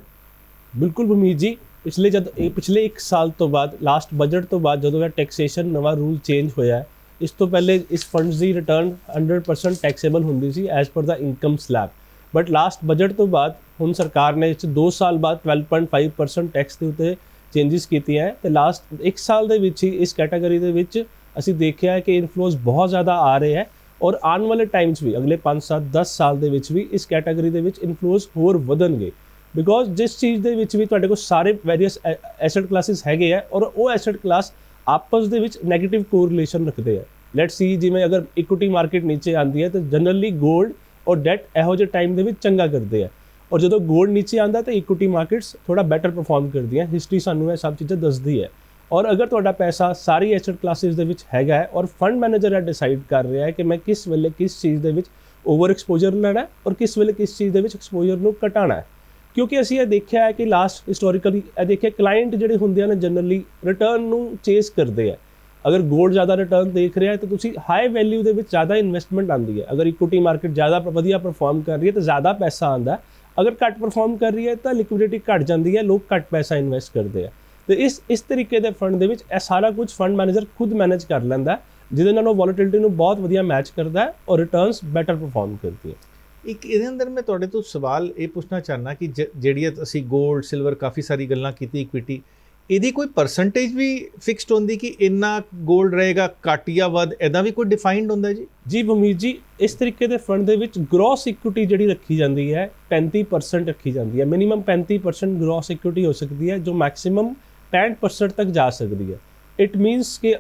Speaker 3: ਬਿਲਕੁਲ ਭਮੀਤ ਜੀ, ਪਿਛਲੇ ਜਦ ਪਿਛਲੇ 1 ਸਾਲ ਤੋਂ ਬਾਅਦ ਲਾਸਟ ਬਜਟ ਤੋਂ ਬਾਅਦ ਜਦੋਂ ਇਹ ਟੈਕਸੇਸ਼ਨ ਨਵਾਂ ਰੂਲ ਚੇਂਜ ਹੋਇਆ ਇਸ ਤੋਂ ਪਹਿਲੇ ਇਸ ਫੰਡਸ ਦੀ ਰਿਟਰਨ 100% ਟੈਕਸੇਬਲ ਹੁੰਦੀ ਸੀ as per the income slab but last budget ਤੋਂ ਬਾਅਦ ਹੁਣ ਸਰਕਾਰ ਨੇ ਇਸ 2 ਸਾਲ ਬਾਅਦ 12.5% ਟੈਕਸ ਦੇ ਉੱਤੇ ਚੇਂਜਸ ਕੀਤੀਆਂ ਹੈ। ਤੇ ਲਾਸਟ 1 ਸਾਲ ਦੇ ਵਿੱਚ ਹੀ ਇਸ ਕੈਟਾਗਰੀ ਦੇ ਵਿੱਚ ਅਸੀਂ ਦੇਖਿਆ ਹੈ ਕਿ ਇਨਫਲੋਸ ਬਹੁਤ ਜ਼ਿਆਦਾ ਆ ਰਹੇ ਹੈ ਔਰ ਆਉਣ ਵਾਲੇ ਟਾਈਮਸ ਵੀ, ਅਗਲੇ 5 7 10 ਸਾਲ ਦੇ ਵਿੱਚ ਵੀ ਇਸ ਕੈਟਾਗਰੀ ਦੇ ਵਿੱਚ ਇਨਫਲੋਸ ਹੋਰ ਵਧਣਗੇ। ਬਿਕੋਜ਼ ਜਿਸ ਚੀਜ਼ ਦੇ ਵਿੱਚ ਵੀ ਤੁਹਾਡੇ ਕੋਲ ਸਾਰੇ ਵੇਰੀਅਸ ਐਸੈਟ ਕਲਾਸਿਸ ਹੈਗੇ ਆ ਔਰ ਉਹ ਐਸੈਟ ਕਲਾਸ ਆਪਸ ਦੇ ਵਿੱਚ 네ਗੇਟਿਵ ਕੋਰਿਲੇਸ਼ਨ ਰੱਖਦੇ ਆ ਲੈਟਸ ਸੀ ਜਿਵੇਂ ਅਗਰ ਇਕੁਇਟੀ ਮਾਰਕੀਟ ਨੀਚੇ ਆਂਦੀ ਹੈ ਤਾਂ ਜਨਰਲੀ 골ਡ ਔਰ ਡੈਟ ਇਹੋ ਜਿਹੇ ਟਾਈਮ ਦੇ ਵਿੱਚ ਚੰਗਾ ਕਰਦੇ ਆ ਔਰ ਜਦੋਂ 골ਡ ਨੀਚੇ ਆਂਦਾ ਤਾਂ ਇਕੁਇਟੀ ਮਾਰਕੀਟਸ ਥੋੜਾ ਬੈਟਰ ਪਰਫਾਰਮ ਕਰਦੀਆਂ। ਹਿਸਟਰੀ ਸਾਨੂੰ ਇਹ ਸਭ ਚੀਜ਼ਾਂ ਦੱਸਦੀ ਹੈ। ਔਰ ਅਗਰ ਤੁਹਾਡਾ ਪੈਸਾ ਸਾਰੀ ਐਸੈਟ ਕਲਾਸਿਸ ਦੇ ਵਿੱਚ ਹੈਗਾ ਹੈ ਔਰ ਫੰਡ ਮੈਨੇਜਰ ਇਹ ਡਿਸਾਈਡ ਕਰ ਰਿਹਾ ਹੈ ਕਿ ਮੈਂ ਕਿਸ ਵੇਲੇ ਕਿਸ ਚੀਜ਼ ਦੇ ਵਿੱਚ ਓਵਰ ਐਕਸਪੋਜ਼ਰ ਲੈਣਾ ਔਰ ਕਿਸ ਵੇਲੇ ਕਿਸ ਚੀਜ਼ ਦੇ ਵਿੱਚ ਐਕਸਪੋਜ਼ਰ ਨੂੰ ਘਟਾਉਣਾ ਹੈ। ਕਿਉਂਕਿ ਅਸੀਂ ਇਹ ਦੇਖਿਆ ਹੈ ਕਿ ਲਾਸਟ ਹਿਸਟੋਰੀਕਲੀ ਇਹ ਦੇਖਿਆ ਕਲਾਇੰਟ ਜਿਹੜੇ ਹੁੰਦੇ ਹਨ ਜਨਰਲੀ ਰਿਟਰਨ ਨੂੰ ਚੇਸ ਕਰਦੇ ਆ। ਅਗਰ 골ਡ ਜ਼ਿਆਦਾ ਰਿਟਰਨ ਦੇਖ ਰਿਹਾ ਹੈ ਤਾਂ ਤੁਸੀਂ ਹਾਈ ਵੈਲਿਊ ਦੇ ਵਿੱਚ ਜ਼ਿਆਦਾ ਇਨਵੈਸਟਮੈਂਟ ਆਉਂਦੀ ਹੈ। ਅਗਰ ਇਕੁਇਟੀ ਮਾਰਕੀਟ ਜ਼ਿਆਦਾ ਵਧੀਆ ਪਰਫਾਰਮ ਕਰ ਰਹੀ ਹੈ ਤਾਂ ਜ਼ਿਆਦਾ ਪੈਸਾ ਆਉਂਦਾ ਅਗਰ ਘੱਟ ਪਰਫਾਰਮ ਕਰ ਰਹੀ ਹੈ ਤਾਂ ਲਿਕੁਇਡਿਟੀ ਘਟ ਜਾਂਦੀ ਹੈ, ਲੋਕ ਘੱਟ ਪੈਸਾ ਇਨਵੈਸਟ ਕਰਦੇ ਆ। ਤੇ ਇਸ ਇਸ ਤਰੀਕੇ ਦੇ ਫੰਡ ਦੇ ਵਿੱਚ ਇਹ ਸਾਰਾ ਕੁਝ ਫੰਡ ਮੈਨੇਜਰ ਖੁਦ ਮੈਨੇਜ ਕਰ ਲੈਂਦਾ ਜਿਹਦੇ ਨਾਲ ਉਹ ਵੋਲੇਟਿਲਿਟੀ ਨੂੰ ਬਹੁਤ ਵਧੀਆ ਮੈਚ ਕਰਦਾ ਹੈ ਔਰ ਰਿਟਰਨਸ ਬੈਟਰ ਪਰਫਾਰਮ ਕਰਦੀ ਹੈ।
Speaker 1: ਇੱਕ ਇਹਦੇ ਅੰਦਰ ਮੈਂ ਤੁਹਾਡੇ ਤੋਂ ਸਵਾਲ ਇਹ ਪੁੱਛਣਾ ਚਾਹਨਾ ਕਿ ਜਿਹੜੀ ਅਸੀਂ 골ਡ ਸਿਲਵਰ ਕਾਫੀ ਸਾਰੀ ਗੱਲਾਂ ਕੀਤੀ ਇਕੁਇਟੀ ਇਹਦੀ ਕੋਈ ਪਰਸੈਂਟੇਜ ਵੀ ਫਿਕਸਡ ਹੁੰਦੀ ਕਿ ਇੰਨਾ 골ਡ ਰਹੇਗਾ ਘੱਟ ਜਾਂ ਵੱਧ ਇਹਦਾ ਵੀ ਕੋਈ ਡਿਫਾਈਨਡ ਹੁੰਦਾ ਜੀ?
Speaker 3: ਜੀ ਭਮੀਤ ਜੀ, ਇਸ ਤਰੀਕੇ ਦੇ ਫੰਡ ਦੇ ਵਿੱਚ ਗ੍ਰੋਸ ਇਕੁਇਟੀ ਜਿਹੜੀ ਰੱਖੀ ਜਾਂਦੀ ਹੈ 35% ਰੱਖੀ ਜਾਂਦੀ ਹੈ। ਮਿਨੀਮਮ 35% ਗ੍ਰੋਸ ਇਕੁਇਟੀ ਹੋ ਸਕਦੀ ਹੈ, ਜੋ ਮੈਕਸਿਮਮ 65% ਤੱਕ ਜਾ ਸਕਦੀ ਹੈ। ਇਟ ਮੀਨਸ ਕਿ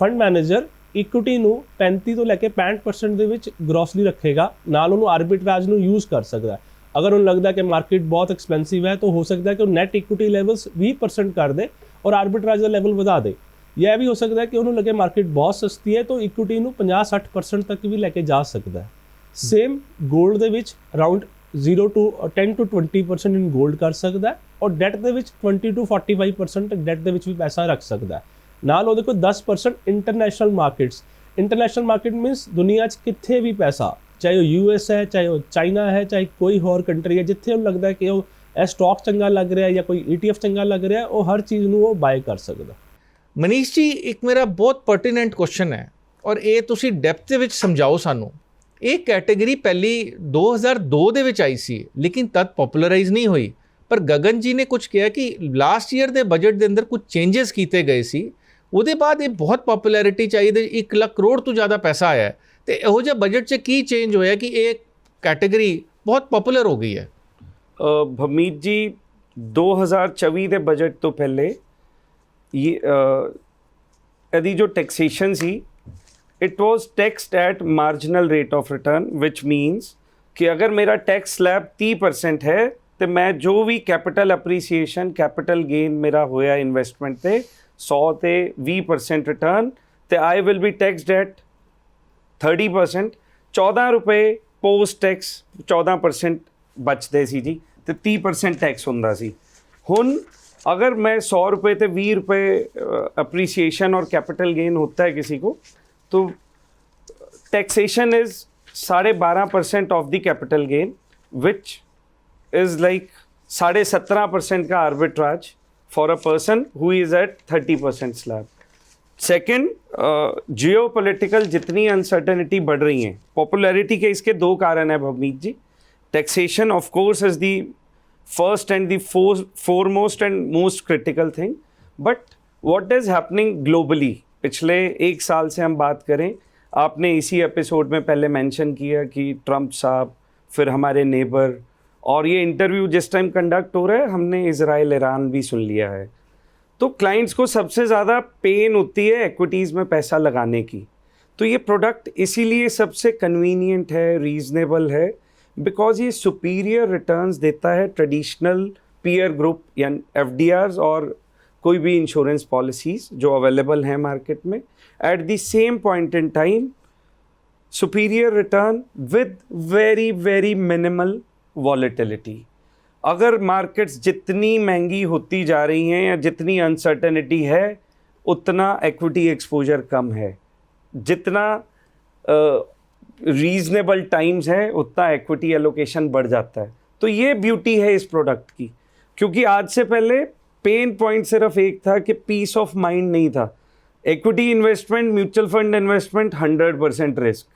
Speaker 3: ਫੰਡ ਮੈਨੇਜਰ ਇਕੁਇਟੀ ਨੂੰ 35 ਤੋਂ ਲੈ ਕੇ 65% ਦੇ ਵਿੱਚ ਗ੍ਰੋਸਲੀ ਰੱਖੇਗਾ, ਨਾਲ ਉਹਨੂੰ ਆਰਬਿਟਰਾਜ ਨੂੰ ਯੂਜ਼ ਕਰ ਸਕਦਾ ਹੈ। ਅਗਰ ਉਹਨੂੰ ਲੱਗਦਾ ਕਿ ਮਾਰਕੀਟ ਬਹੁਤ ਐਕਸਪੈਂਸਿਵ ਹੈ, ਤਾਂ ਹੋ ਸਕਦਾ ਹੈ ਕਿ ਉਹ ਨੈਟ ਇਕੁਇਟੀ ਲੈਵਲਸ 20% ਕਰ ਦੇ ਔਰ ਆਰਬਿਟਰਾਜ ਦਾ ਲੈਵਲ ਵਧਾ ਦੇ। ਜਾਂ ਇਹ ਵੀ ਹੋ ਸਕਦਾ ਹੈ ਕਿ ਉਹਨੂੰ ਲੱਗੇ ਮਾਰਕੀਟ ਬਹੁਤ ਸਸਤੀ ਹੈ, ਤਾਂ ਇਕੁਇਟੀ ਨੂੰ 50-60% ਤੱਕ ਵੀ ਲੈ ਕੇ ਜਾ ਸਕਦਾ ਹੈ। ਸੇਮ 골ਡ ਦੇ ਵਿੱਚ ਅਰਾਊਂਡ 0 ਟੂ 10 ਟੂ 20% ਇਨ 골ਡ ਕਰ ਸਕਦਾ ਹੈ ਔਰ ਡੈਟ ਦੇ ਵਿੱਚ 20 ਟੂ 45% ਤੱਕ ਡੈਟ ਦੇ ਵਿੱਚ ਵੀ ਪੈਸਾ ਰੱਖ ਸਕਦਾ ਹੈ। ਨਾਲ ਉਹਦੇ ਕੋਲ 10% international markets international market means ਦੁਨੀਆ 'ਚ ਕਿੱਥੇ ਵੀ ਪੈਸਾ ਚਾਹੇ ਉਹ ਯੂਐਸ ਹੈ, ਚਾਹੇ ਉਹ ਚਾਈਨਾ ਹੈ, ਚਾਹੇ ਕੋਈ ਹੋਰ ਕੰਟਰੀ ਹੈ, ਜਿੱਥੇ ਉਹਨੂੰ ਲੱਗਦਾ ਕਿ ਉਹ ਇਹ ਸਟਾਕ ਚੰਗਾ ਲੱਗ ਰਿਹਾ ਜਾਂ ਕੋਈ ETF ਚੰਗਾ ਲੱਗ ਰਿਹਾ, ਉਹ ਹਰ ਚੀਜ਼ ਨੂੰ ਉਹ ਬਾਏ ਕਰ ਸਕਦਾ।
Speaker 1: ਮਨੀਸ਼ ਜੀ, ਇੱਕ ਮੇਰਾ ਬਹੁਤ ਪਰਟੀਨੈਂਟ ਕੁਐਸਚਨ ਹੈ ਔਰ ਇਹ ਤੁਸੀਂ ਡੈਪਥ ਦੇ ਵਿੱਚ ਸਮਝਾਓ ਸਾਨੂੰ। ਇਹ ਕੈਟਾਗਰੀ ਪਹਿਲੀ 2002 ਦੇ ਵਿੱਚ ਆਈ ਸੀ, ਲੇਕਿਨ ਤਦ ਪਪੂਲਰਾਈਜ਼ ਨਹੀਂ ਹੋਈ। ਪਰ ਗਗਨ ਜੀ ਨੇ ਕੁਝ ਕਿਹਾ ਕਿ ਲਾਸਟ ਈਅਰ ਦੇ ਬਜਟ ਦੇ ਅੰਦਰ ਕੁਝ ਚੇਂਜਸ ਕੀਤੇ ਗਏ ਸੀ, ਉਹਦੇ ਬਾਅਦ ਇਹ ਬਹੁਤ ਪਪੂਲੈਰਿਟੀ ਚਾਹੀਦੀ 1 ਲੱਖ ਕਰੋੜ ਤੋਂ ਜ਼ਿਆਦਾ ਪੈਸਾ ਆਇਆ ਹੈ। ਤੇ ਇਹੋ ਜਿਹਾ ਬਜਟ 'ਚ ਕੀ ਚੇਂਜ ਹੋਇਆ ਕਿ ਇਹ ਕੈਟਾਗਰੀ ਬਹੁਤ ਪਪੂਲਰ ਹੋ ਗਈ ਹੈ?
Speaker 2: ਅ, ਭਵਨੀਤ ਜੀ 2024 ਦੇ ਬਜਟ ਤੋਂ ਪਹਿਲੇ ਇਹ ਇਹਦੀ ਜੋ taxation C it was taxed at marginal rate of return which means ਕਿ ਅਗਰ ਮੇਰਾ ਟੈਕਸ ਸਲੈਬ 30% ਹੈ ਤੇ ਮੈਂ ਜੋ ਵੀ ਕੈਪੀਟਲ ਅਪਰੀਸੀਏਸ਼ਨ ਕੈਪੀਟਲ ਗੇਨ ਮੇਰਾ ਹੋਇਆ ਇਨਵੈਸਟਮੈਂਟ ਤੇ 100 ਤੇ 20% ਰਿਟਰਨ ਤੇ I will be taxed at 30% 14 ਰੁਪਏ ਪੋਸਟ ਟੈਕਸ 14% ਬਚਦੇ ਸੀ ਜੀ ਤੇ 30% ਟੈਕਸ ਹੁੰਦਾ ਸੀ ਹੁਣ अगर मैं 100 रुपए ते 20 रुपए अप्रिसिएशन और कैपिटल गेन होता है किसी को तो टैक्सेशन इज साढ़े बारह percent of the capital gain which is like साढ़े सत्रह परसेंट का arbitrage for a person who is at thirty percent slab second geopolitical जितनी अनसर्टेनिटी बढ़ रही है पॉपुलैरिटी के इसके दो कारण है Bhavneet ji. Taxation of course is the and the for, foremost and most critical thing. But what is happening globally? पिछले एक साल से हम बात करें आपने इसी एपिसोड में पहले मेंशन किया कि ट्रंप साहब फिर हमारे नेबर और ये इंटरव्यू जिस टाइम कंडक्ट हो रहा है हमने इसराइल ईरान भी सुन लिया है। तो क्लाइंट्स को सबसे ज़्यादा पेन होती है एक्विटीज़ में पैसा लगाने की। तो ये प्रोडक्ट इसीलिए सबसे कन्वीनियंट है रीजनेबल है बिकॉज़ ये सुपीरियर रिटर्न्स देता है ट्रेडिशनल पीयर ग्रुप या एफ़ और कोई भी इंश्योरेंस पॉलिसीज़ जो अवेलेबल हैं मार्केट में। At the same point in time superior return with very very minimal volatility अगर मार्केट्स जितनी महँगी होती जा रही हैं या जितनी अनसर्टेनिटी है, उतना एक्विटी एक्सपोजर कम है। जितना रीजनेबल टाइम्स है, उतना एक्विटी एलोकेशन बढ़ जाता है। तो ये ब्यूटी है इस प्रोडक्ट की। क्योंकि आज से पहले पेन पॉइंट सिर्फ़ एक था कि पीस ऑफ़ माइंड नहीं था। Equity investment mutual fund investment hundred percent risk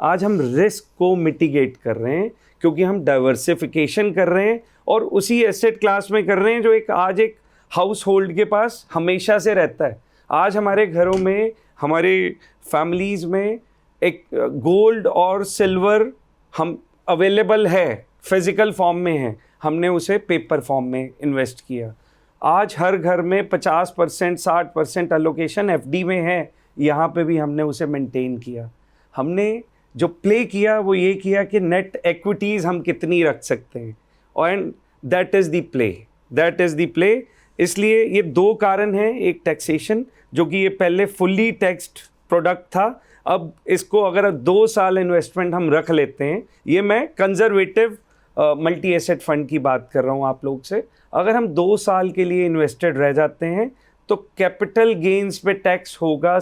Speaker 2: आज हम रिस्क को मिटिगेट कर रहे हैं, क्योंकि हम डाइवर्सिफिकेशन कर रहे हैं और उसी एसेट क्लास में कर रहे हैं जो एक आज एक हाउस होल्ड के पास हमेशा से रहता है। आज हमारे घरों में, हमारे फैमिलीज़ में एक गोल्ड और सिल्वर हम अवेलेबल है फ़िज़िकल फॉर्म में है। हमने उसे पेपर फॉर्म में इन्वेस्ट किया। आज हर घर में 50 परसेंट, साठ परसेंट अलोकेशन एफडी में है। यहाँ पे भी हमने उसे मेंटेन किया। हमने जो प्ले किया वो ये किया कि नेट एक्विटीज़ हम कितनी रख सकते हैं। And that is the play that is the play इसलिए ये दो कारण हैं एक टैक्सेशन जो कि ये पहले फुल्ली टैक्स्ड प्रोडक्ट था। अब इसको अगर दो साल इन्वेस्टमेंट हम रख लेते हैं ये मैं कंजर्वेटिव मल्टी एसेट फंड की बात कर रहा हूँ आप लोग से। अगर हम दो साल के लिए इन्वेस्टेड रह जाते हैं तो कैपिटल गेन्स पे टैक्स होगा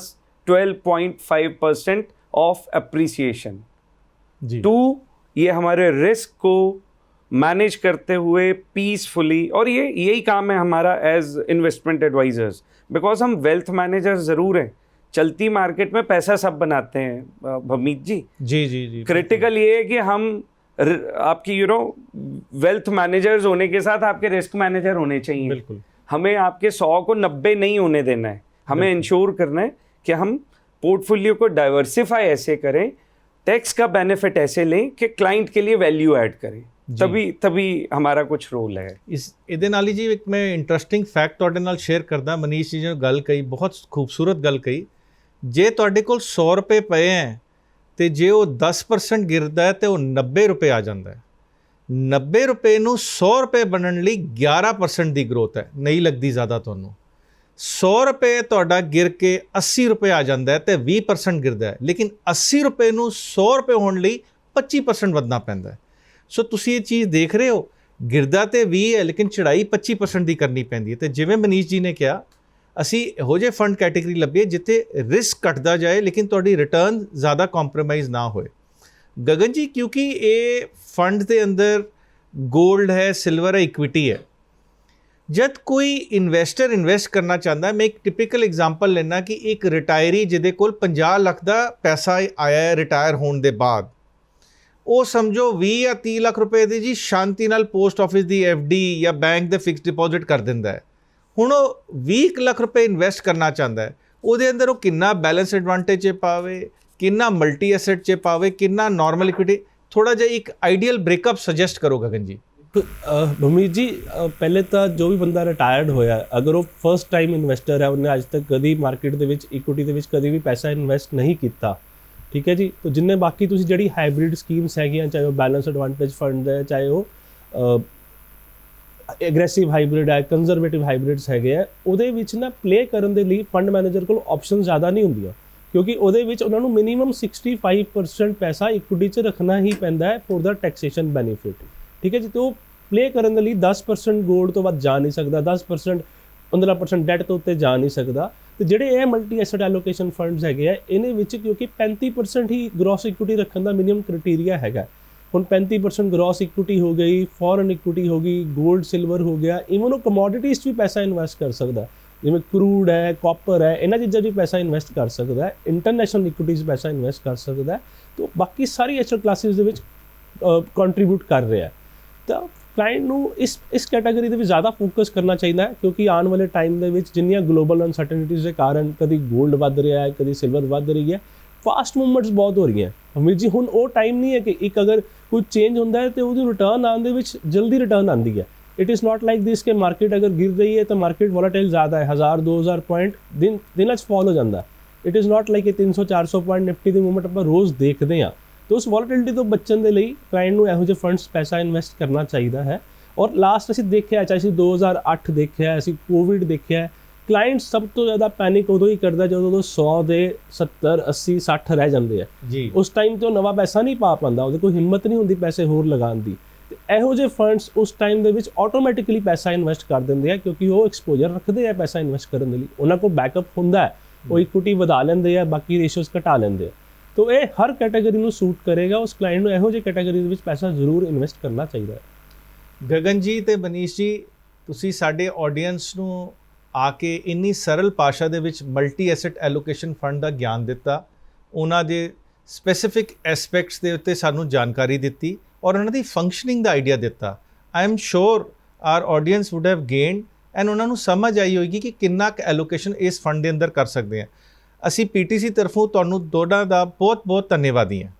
Speaker 2: 12.5 परसेंट ऑफ़ अप्रिसिएशन टू ये हमारे रिस्क को मैनेज करते हुए पीसफुली और ये यही काम है हमारा एज इन्वेस्टमेंट एडवाइजर्स बिकॉज़ हम वेल्थ मैनेजर ज़रूर हैं. चलती मार्केट में पैसा सब बनाते हैं भमीत जी.
Speaker 1: जी जी जी
Speaker 2: क्रिटिकल ये है कि हम आपकी यू नो वेल्थ मैनेजर्स होने के साथ आपके रिस्क मैनेजर होने चाहिए.
Speaker 3: बिल्कुल.
Speaker 2: हमें आपके सौ को नब्बे नहीं होने देना है. हमें इंश्योर करना है कि हम पोर्टफोलियो को डाइवर्सिफाई ऐसे करें टैक्स का बेनिफिट ऐसे लें कि क्लाइंट के लिए वैल्यू ऐड करें. ਤभी ਤभी ਹਮਾਰਾ ਕੁਛ ਰੋਲ ਹੈ
Speaker 1: ਇਸ ਇਹਦੇ ਨਾਲ ਹੀ ਜੀ ਇੱਕ ਮੈਂ ਇੰਟਰਸਟਿੰਗ ਫੈਕਟ ਤੁਹਾਡੇ ਨਾਲ ਸ਼ੇਅਰ ਕਰਦਾ ਮਨੀਸ਼ ਜੀ ਨੇ ਗੱਲ ਕਹੀ ਬਹੁਤ ਖੂਬਸੂਰਤ ਗੱਲ ਕਹੀ ਜੇ ਤੁਹਾਡੇ ਕੋਲ 100 ਰੁਪਏ ਪਏ ਹੈ ਤੇ ਜੇ ਉਹ 10% ਗਿਰਦਾ ਹੈ ਤੇ ਉਹ 90 ਰੁਪਏ ਆ ਜਾਂਦਾ ਹੈ 90 ਰੁਪਏ ਨੂੰ 100 ਰੁਪਏ ਬਣਨ ਲਈ 11% ਦੀ ਗਰੋਥ ਹੈ ਨਹੀਂ ਲੱਗਦੀ ਜ਼ਿਆਦਾ ਤੁਹਾਨੂੰ 100 ਰੁਪਏ ਤੁਹਾਡਾ ਗਿਰ ਕੇ 80 ਰੁਪਏ ਆ ਜਾਂਦਾ ਹੈ ਤੇ 20% ਗਿਰਦਾ ਹੈ ਲੇਕਿਨ 80 ਰੁਪਏ ਨੂੰ 100 ਰੁਪਏ ਹੋਣ ਲਈ 25% ਵਧਣਾ ਪੈਂਦਾ ਹੈ ਸੋ ਤੁਸੀਂ ਇਹ ਚੀਜ਼ ਦੇਖ ਰਹੇ ਹੋ, ਗਿਰਦਾ ਤੇ 20 ਹੈ, ਲੇਕਿਨ ਚੜਾਈ 25% ਦੀ ਕਰਨੀ ਪੈਂਦੀ ਹੈ। ਤੇ ਜਿਵੇਂ ਮਨੀਸ਼ ਜੀ ਨੇ ਕਿਹਾ, ਅਸੀਂ ਇਹੋ ਜਿਹੇ ਫੰਡ ਕੈਟਾਗਰੀ ਲੱਭੀਏ ਜਿੱਥੇ ਰਿਸਕ ਘਟਦਾ ਜਾਏ, ਲੇਕਿਨ ਤੁਹਾਡੀ ਰਿਟਰਨ ਜ਼ਿਆਦਾ ਕੰਪਰੋਮਾਈਜ਼ ਨਾ ਹੋਏ। ਗਗਨ ਜੀ, ਕਿਉਂਕਿ ਇਹ ਫੰਡ ਦੇ ਅੰਦਰ 골ਡ ਹੈ ਸਿਲਵਰ ਹੈ ਇਕਵਿਟੀ ਹੈ। ਜਦ ਕੋਈ ਇਨਵੈਸਟਰ ਇਨਵੈਸਟ ਕਰਨਾ ਚਾਹੁੰਦਾ ਮੈਂ ਇੱਕ ਟਿਪੀਕਲ ਐਗਜ਼ਾਮਪਲ ਲੈਣਾ ਕਿ ਇੱਕ ਰਿਟਾਇਰੀ ਜਿਹਦੇ ਕੋਲ 50 ਲੱਖ ਦਾ ਪੈਸਾ ਆਇਆ ਹੈ ਰਿਟਾਇਰ ਹੋਣ ਦੇ ਬਾਅਦ ਉਹ ਸਮਝੋ 20 ਜਾਂ 30 ਲੱਖ ਰੁਪਏ ਦੀ ਜੀ ਸ਼ਾਂਤੀ ਨਾਲ ਪੋਸਟ ਆਫਿਸ ਦੀ ਡੀ ਜਾਂ ਬੈਂਕ ਦੇ ਫਿਕਸਡ ਡਿਪੋਜ਼ਿਟ ਕਰ ਦਿੰਦਾ ਹੈ। ਹੁਣ ਉਹ 20 ਕੁ ਲੱਖ ਰੁਪਏ ਇਨਵੈਸਟ ਕਰਨਾ ਚਾਹੁੰਦਾ ਹੈ, ਉਹਦੇ ਅੰਦਰ ਉਹ ਕਿੰਨਾ ਬੈਲੈਂਸ ਐਡਵਾਂਟੇਜ 'ਚ ਪਾਵੇ, ਕਿੰਨਾ ਮਲਟੀ ਐਸੈਟ 'ਚ ਪਾਵੇ, ਕਿੰਨਾ ਨਾਰਮਲ ਇਕੁਇਟੀ ਥੋੜਾ ਜਿਹਾ ਇੱਕ ਆਈਡੀਅਲ ਬ੍ਰੇਕਅਪ ਸੁਜੈਸਟ ਕਰੋ ਗਗਨ ਜੀ।
Speaker 3: ਭੂਮੀਤ ਜੀ ਪਹਿਲੇ ਤਾਂ ਜੋ ਵੀ ਬੰਦਾ ਰਿਟਾਇਰਡ ਹੋਇਆ, ਅਗਰ ਉਹ ਫਰਸਟ ਟਾਈਮ ਇਨਵੈਸਟਰ ਹੈ, ਉਹਨੇ ਅੱਜ ਤੱਕ ਕਦੀ ਮਾਰਕੀਟ ਦੇ ਵਿੱਚ ਇਕੁਇਟੀ ਦੇ ਵਿੱਚ ਕਦੀ ਵੀ ਪੈਸਾ ਇਨਵੈਸਟ ਨਹੀਂ ਕੀਤਾ ਠੀਕ ਹੈ ਜੀ? ਤਾਂ ਜਿੰਨੇ ਬਾਕੀ ਤੁਸੀਂ ਜਿਹੜੀ ਹਾਈਬ੍ਰਿਡ ਸਕੀਮਸ ਹੈਗੀਆਂ, ਚਾਹੇ ਉਹ ਬੈਲੈਂਸ ਐਡਵਾਂਟੇਜ ਫੰਡ ਹੈ, ਚਾਹੇ ਉਹ ਐਗਰੈਸਿਵ ਹਾਈਬ੍ਰਿਡ ਹੈ ਕੰਜ਼ਰਵੇਟਿਵ ਹਾਈਬ੍ਰਿਡਸ ਹੈਗੇ ਆ ਉਹਦੇ ਵਿੱਚ ਨਾ ਪਲੇ ਕਰਨ ਦੇ ਲਈ ਫੰਡ ਮੈਨੇਜਰ ਕੋਲ ਆਪਸ਼ਨ ਜ਼ਿਆਦਾ ਨਹੀਂ ਹੁੰਦੀਆਂ। ਕਿਉਂਕਿ ਉਹਦੇ ਵਿੱਚ ਉਹਨਾਂ ਨੂੰ ਮਿਨੀਮਮ 65% ਪੈਸਾ ਇਕੁਇਟੀ 'ਚ ਰੱਖਣਾ ਹੀ ਪੈਂਦਾ ਹੈ ਫॉर ਦਾ ਟੈਕਸੇਸ਼ਨ ਬੈਨੀਫਿਟ ਠੀਕ ਹੈ ਜੀ? ਤੇ ਉਹ ਪਲੇ ਕਰਨ ਦੇ ਲਈ 10% ਗੋਲਡ ਤੋਂ ਵੱਧ ਜਾ ਨਹੀਂ ਸਕਦਾ 10% 15% ਡੈਟ ਤੋਂ ਉੱਤੇ ਜਾ ਨਹੀਂ ਸਕਦਾ। ਤੇ ਜਿਹੜੇ ਇਹ ਮਲਟੀ ਐਸੈਟ ਐਲੋਕੇਸ਼ਨ ਫੰਡਸ ਹੈਗੇ ਆ ਇਹਨੇ ਵਿੱਚ ਕਿਉਂਕਿ 35% ਹੀ ਗ੍ਰੋਸ ਇਕੁਇਟੀ ਰੱਖਣ ਦਾ ਮਿਨੀਮਮ ਕ੍ਰਾਈਟੇਰੀਆ ਹੈਗਾ। ਹੁਣ 35% ਗ੍ਰੋਸ ਇਕੁਇਟੀ ਹੋ ਗਈ ਫੋਰਨ ਇਕੁਇਟੀ ਹੋ ਗਈ 골ਡ ਸਿਲਵਰ ਹੋ ਗਿਆ ਇਵਨ ਉਹ ਕਮੋਡਿਟੀਜ਼ 'ਚ ਵੀ ਪੈਸਾ ਇਨਵੈਸਟ ਕਰ ਸਕਦਾ। ਜਿਵੇਂ ਕਰੂਡ ਹੈ ਕਾਪਰ ਹੈ, ਇਹਨਾਂ ਚੀਜ਼ਾਂ 'ਚ ਵੀ ਪੈਸਾ ਇਨਵੈਸਟ ਕਰ ਸਕਦਾ ਹੈ ਇੰਟਰਨੈਸ਼ਨਲ ਇਕੁਇਟੀਜ਼ ਪੈਸਾ ਇਨਵੈਸਟ ਕਰ ਸਕਦਾ ਹੈ, ਤੇ ਉਹ ਬਾਕੀ ਸਾਰੀ ਐਸੈਟ ਕਲਾਸਿਸ ਦੇ ਵਿੱਚ ਕੰਟਰੀਬਿਊਟ ਕਰ ਰਿਹਾ ਹੈ। ਤਾਂ ਕਲਾਇੰਟ ਨੂੰ ਇਸ ਇਸ ਕੈਟਾਗਰੀ ਦੇ ਵਿੱਚ ਜ਼ਿਆਦਾ ਫੋਕਸ ਕਰਨਾ ਚਾਹੀਦਾ ਹੈ, ਕਿਉਂਕਿ ਆਉਣ ਵਾਲੇ ਟਾਈਮ ਦੇ ਵਿੱਚ ਜਿੰਨੀਆਂ ਗਲੋਬਲ ਅਨਸਰਟਨਿਟੀਜ਼ ਦੇ ਕਾਰਨ ਕਦੀ 골ਡ ਵੱਧ ਰਿਹਾ ਹੈ, ਕਦੀ ਸਿਲਵਰ ਵੱਧ ਰਹੀ ਹੈ ਫਾਸਟ ਮੂਵਮੈਂਟਸ ਬਹੁਤ ਹੋ ਰਹੀਆਂ ਅਮੀਰ ਜੀ, ਹੁਣ ਉਹ ਟਾਈਮ ਨਹੀਂ ਹੈ ਕਿ ਇੱਕ ਅਗਰ ਕੋਈ ਚੇਂਜ ਹੁੰਦਾ ਹੈ ਤੇ ਉਹਦੀ ਰਿਟਰਨ ਆਉਣ ਦੇ ਵਿੱਚ ਜਲਦੀ ਰਿਟਰਨ ਆਉਂਦੀ ਹੈ। It is not like this ਕਿ ਮਾਰਕੀਟ ਅਗਰ ਗਿਰ ਰਹੀ ਹੈ ਤਾਂ ਮਾਰਕੀਟ ਵੋਲੇਟਾਈਲ ਜ਼ਿਆਦਾ ਹੈ। 1000 2000 ਪੁਆਇੰਟ ਦਿਨ, ਦਿਨਾਂ 'ਚ ਫਾਲ ਹੋ ਜਾਂਦਾ ਇਟ ਇਜ਼ ਨਾਟ ਲਾਈਕ ਕਿ 300 400 ਪੁਆਇੰਟ ਨਿਫਟੀ ਦੀ ਮੂਵਮੈਂਟ ਆਪਾਂ ਰੋਜ਼ ਦੇਖਦੇ ਹਾਂ। ਤਾਂ ਉਸ ਵੋਲੇਟਿਲਿਟੀ ਤੋਂ ਬਚਣ ਦੇ ਲਈ ਕਲਾਇੰਟ ਨੂੰ ਇਹੋ ਜਿਹੇ ਫੰਡਸ ਪੈਸਾ ਇਨਵੈਸਟ ਕਰਨਾ ਚਾਹੀਦਾ ਹੈ। ਔਰ ਲਾਸਟ ਅਸੀਂ ਦੇਖਿਆ ਚਾਹੇ ਅਸੀਂ 2008 ਦੇਖਿਆ ਅਸੀਂ ਕੋਵਿਡ ਦੇਖਿਆ ਕਲਾਇੰਟ ਸਭ ਤੋਂ ਜ਼ਿਆਦਾ ਪੈਨਿਕ ਉਦੋਂ ਹੀ ਕਰਦਾ ਜਦੋਂ ਉਹ 100 ਦੇ 70 80 60 ਰਹਿ ਜਾਂਦੇ ਆ। ਉਸ ਟਾਈਮ ਤੇ ਉਹ ਨਵਾਂ ਪੈਸਾ ਨਹੀਂ ਪਾ ਪਾਉਂਦਾ ਉਹਦੇ ਕੋਲ ਹਿੰਮਤ ਨਹੀਂ ਹੁੰਦੀ ਪੈਸੇ ਹੋਰ ਲਗਾਉਣ ਦੀ। ਤੇ ਇਹੋ ਜਿਹੇ ਫੰਡਸ ਉਸ ਟਾਈਮ ਦੇ ਵਿੱਚ ਆਟੋਮੈਟਿਕਲੀ ਪੈਸਾ ਇਨਵੈਸਟ ਕਰ ਦਿੰਦੇ ਆ ਕਿਉਂਕਿ ਉਹ ਐਕਸਪੋਜ਼ਰ ਰੱਖਦੇ ਆ ਪੈਸਾ ਇਨਵੈਸਟ ਕਰਨ ਦੇ ਲਈ। ਉਹਨਾਂ ਕੋਲ ਬੈਕਅਪ ਹੁੰਦਾ ਹੈ। ਉਹ ਇਕੁਇਟੀ ਵਧਾ ਲੈਂਦੇ ਆ ਬਾਕੀ ਰੇਸ਼ੀਓਜ਼ ਘਟਾ ਲੈਂਦੇ ਆ। ਤੋ ਇਹ ਹਰ ਕੈਟਾਗਰੀ ਨੂੰ ਸੂਟ ਕਰੇਗਾ, ਉਸ ਕਲਾਇੰਟ ਨੂੰ ਇਹੋ ਜਿਹੇ ਕੈਟਾਗਰੀ ਦੇ ਵਿੱਚ ਪੈਸਾ ਜ਼ਰੂਰ ਇਨਵੈਸਟ ਕਰਨਾ ਚਾਹੀਦਾ ਹੈ।
Speaker 1: ਗਗਨ ਜੀ ਤੇ ਬਨੀਸ਼ ਜੀ, ਤੁਸੀਂ ਸਾਡੇ ਆਡੀਅנס ਨੂੰ ਆ ਕੇ ਇੰਨੀ ਸਰਲ ਭਾਸ਼ਾ ਦੇ ਵਿੱਚ ਮਲਟੀ ਐਸੈਟ ਐਲੋਕੇਸ਼ਨ ਫੰਡ ਦਾ ਗਿਆਨ ਦਿੱਤਾ, ਉਹਨਾਂ ਦੇ ਸਪੈਸਿਫਿਕ ਐਸਪੈਕਟਸ ਦੇ ਉੱਤੇ ਸਾਨੂੰ ਜਾਣਕਾਰੀ ਦਿੱਤੀ ਔਰ ਉਹਨਾਂ ਦੀ ਫੰਕਸ਼ਨਿੰਗ ਦਾ ਆਈਡੀਆ ਦਿੱਤਾ। I am sure our audience would have gained and ਉਹਨਾਂ ਨੂੰ ਸਮਝ ਆਈ ਹੋਏਗੀ ਕਿ ਕਿੰਨਾ ਕੁ ਐਲੋਕੇਸ਼ਨ ਇਸ ਫੰਡ ਦੇ ਅੰਦਰ ਕਰ ਸਕਦੇ ਆ। ਅਸੀਂ ਪੀਟੀਸੀ ਤਰਫੋਂ ਤੁਹਾਨੂੰ ਦੋਨਾਂ ਦਾ ਬਹੁਤ-ਬਹੁਤ ਧੰਨਵਾਦੀ ਹਾਂ।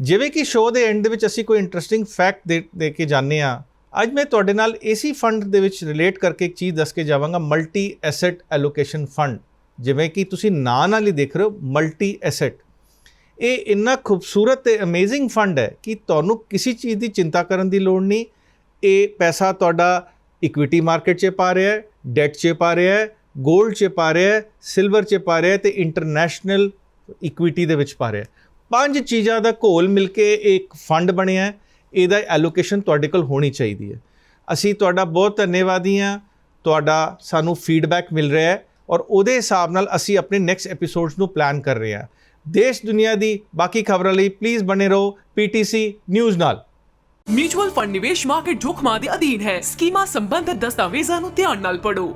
Speaker 1: ਜਿਵੇਂ ਕਿ ਸ਼ੋਅ ਦੇ ਐਂਡ ਦੇ ਵਿੱਚ ਅਸੀਂ ਕੋਈ ਇੰਟਰਸਟਿੰਗ ਫੈਕਟ ਦੇ ਦੇ ਕੇ ਜਾਣਦੇ ਆ ਅੱਜ ਮੈਂ ਤੁਹਾਡੇ ਨਾਲ ਏਸੀ ਫੰਡ ਦੇ ਵਿੱਚ ਰਿਲੇਟ ਕਰਕੇ ਇੱਕ ਚੀਜ਼ ਦੱਸ ਕੇ ਜਾਵਾਂਗਾ ਮਲਟੀ ਐਸੈਟ ਐਲੋਕੇਸ਼ਨ ਫੰਡ ਜਿਵੇਂ ਕਿ ਤੁਸੀਂ ਨਾਂ ਨਾਲ ਹੀ ਦੇਖ ਰਹੇ ਹੋ ਮਲਟੀ ਐਸੈਟ ਇਹ ਇੰਨਾ ਖੂਬਸੂਰਤ ਤੇ ਅਮੇਜ਼ਿੰਗ ਫੰਡ ਹੈ ਕਿ ਤੁਹਾਨੂੰ ਕਿਸੇ ਚੀਜ਼ ਦੀ ਚਿੰਤਾ ਕਰਨ ਦੀ ਲੋੜ ਨਹੀਂ। ਇਹ ਪੈਸਾ ਤੁਹਾਡਾ ਇਕੁਇਟੀ ਮਾਰਕੀਟ 'ਚ ਪਾ ਰਿਹਾ ਹੈ ਡੈਟ 'ਚ ਪਾ ਰਿਹਾ ਹੈ 골ਡ 'ਚ ਪਾ ਰਿਹਾ ਹੈ ਸਿਲਵਰ 'ਚ ਪਾ ਰਿਹਾ ਹੈ ਤੇ ਇੰਟਰਨੈਸ਼ਨਲ ਇਕੁਇਟੀ ਦੇ ਵਿੱਚ ਪਾ ਰਿਹਾ ਹੈ। ਪੰਜ ਚੀਜ਼ਾਂ ਦਾ ਘੋਲ ਮਿਲ ਕੇ ਇੱਕ ਫੰਡ ਬਣਿਆ ਹੈ, ਇਹਦਾ ਐਲੋਕੇਸ਼ਨ ਤੁਹਾਡੇ ਕੋਲ ਹੋਣੀ ਚਾਹੀਦੀ ਹੈ। ਅਸੀਂ ਤੁਹਾਡਾ ਬਹੁਤ ਧੰਨਵਾਦੀ ਹਾਂ, ਤੁਹਾਡਾ ਸਾਨੂੰ ਫੀਡਬੈਕ ਮਿਲ ਰਿਹਾ ਹੈ ਔਰ ਉਹਦੇ ਹਿਸਾਬ ਨਾਲ ਅਸੀਂ ਆਪਣੇ ਨੈਕਸਟ ਐਪੀਸੋਡਸ ਨੂੰ ਪਲਾਨ ਕਰ ਰਹੇ ਹਾਂ। ਦੇਸ਼ ਦੁਨੀਆ ਦੀ ਬਾਕੀ ਖਬਰਾਂ ਲਈ ਪਲੀਜ਼ ਬਣੇ ਰਹੋ ਪੀਟੀਸੀ ਨਿਊਜ਼ ਨਾਲ।
Speaker 5: ਮਿਊਚੁਅਲ ਫੰਡ ਨਿਵੇਸ਼ ਮਾਰਕੀਟ ਜੋਖਮਾਂ ਦੇ ਅਧੀਨ ਹੈ। ਸਕੀਮਾਂ ਸੰਬੰਧਿਤ ਦਸਤਾਵੇਜ਼ਾਂ ਨੂੰ ਧਿਆਨ ਨਾਲ ਪੜ੍ਹੋ।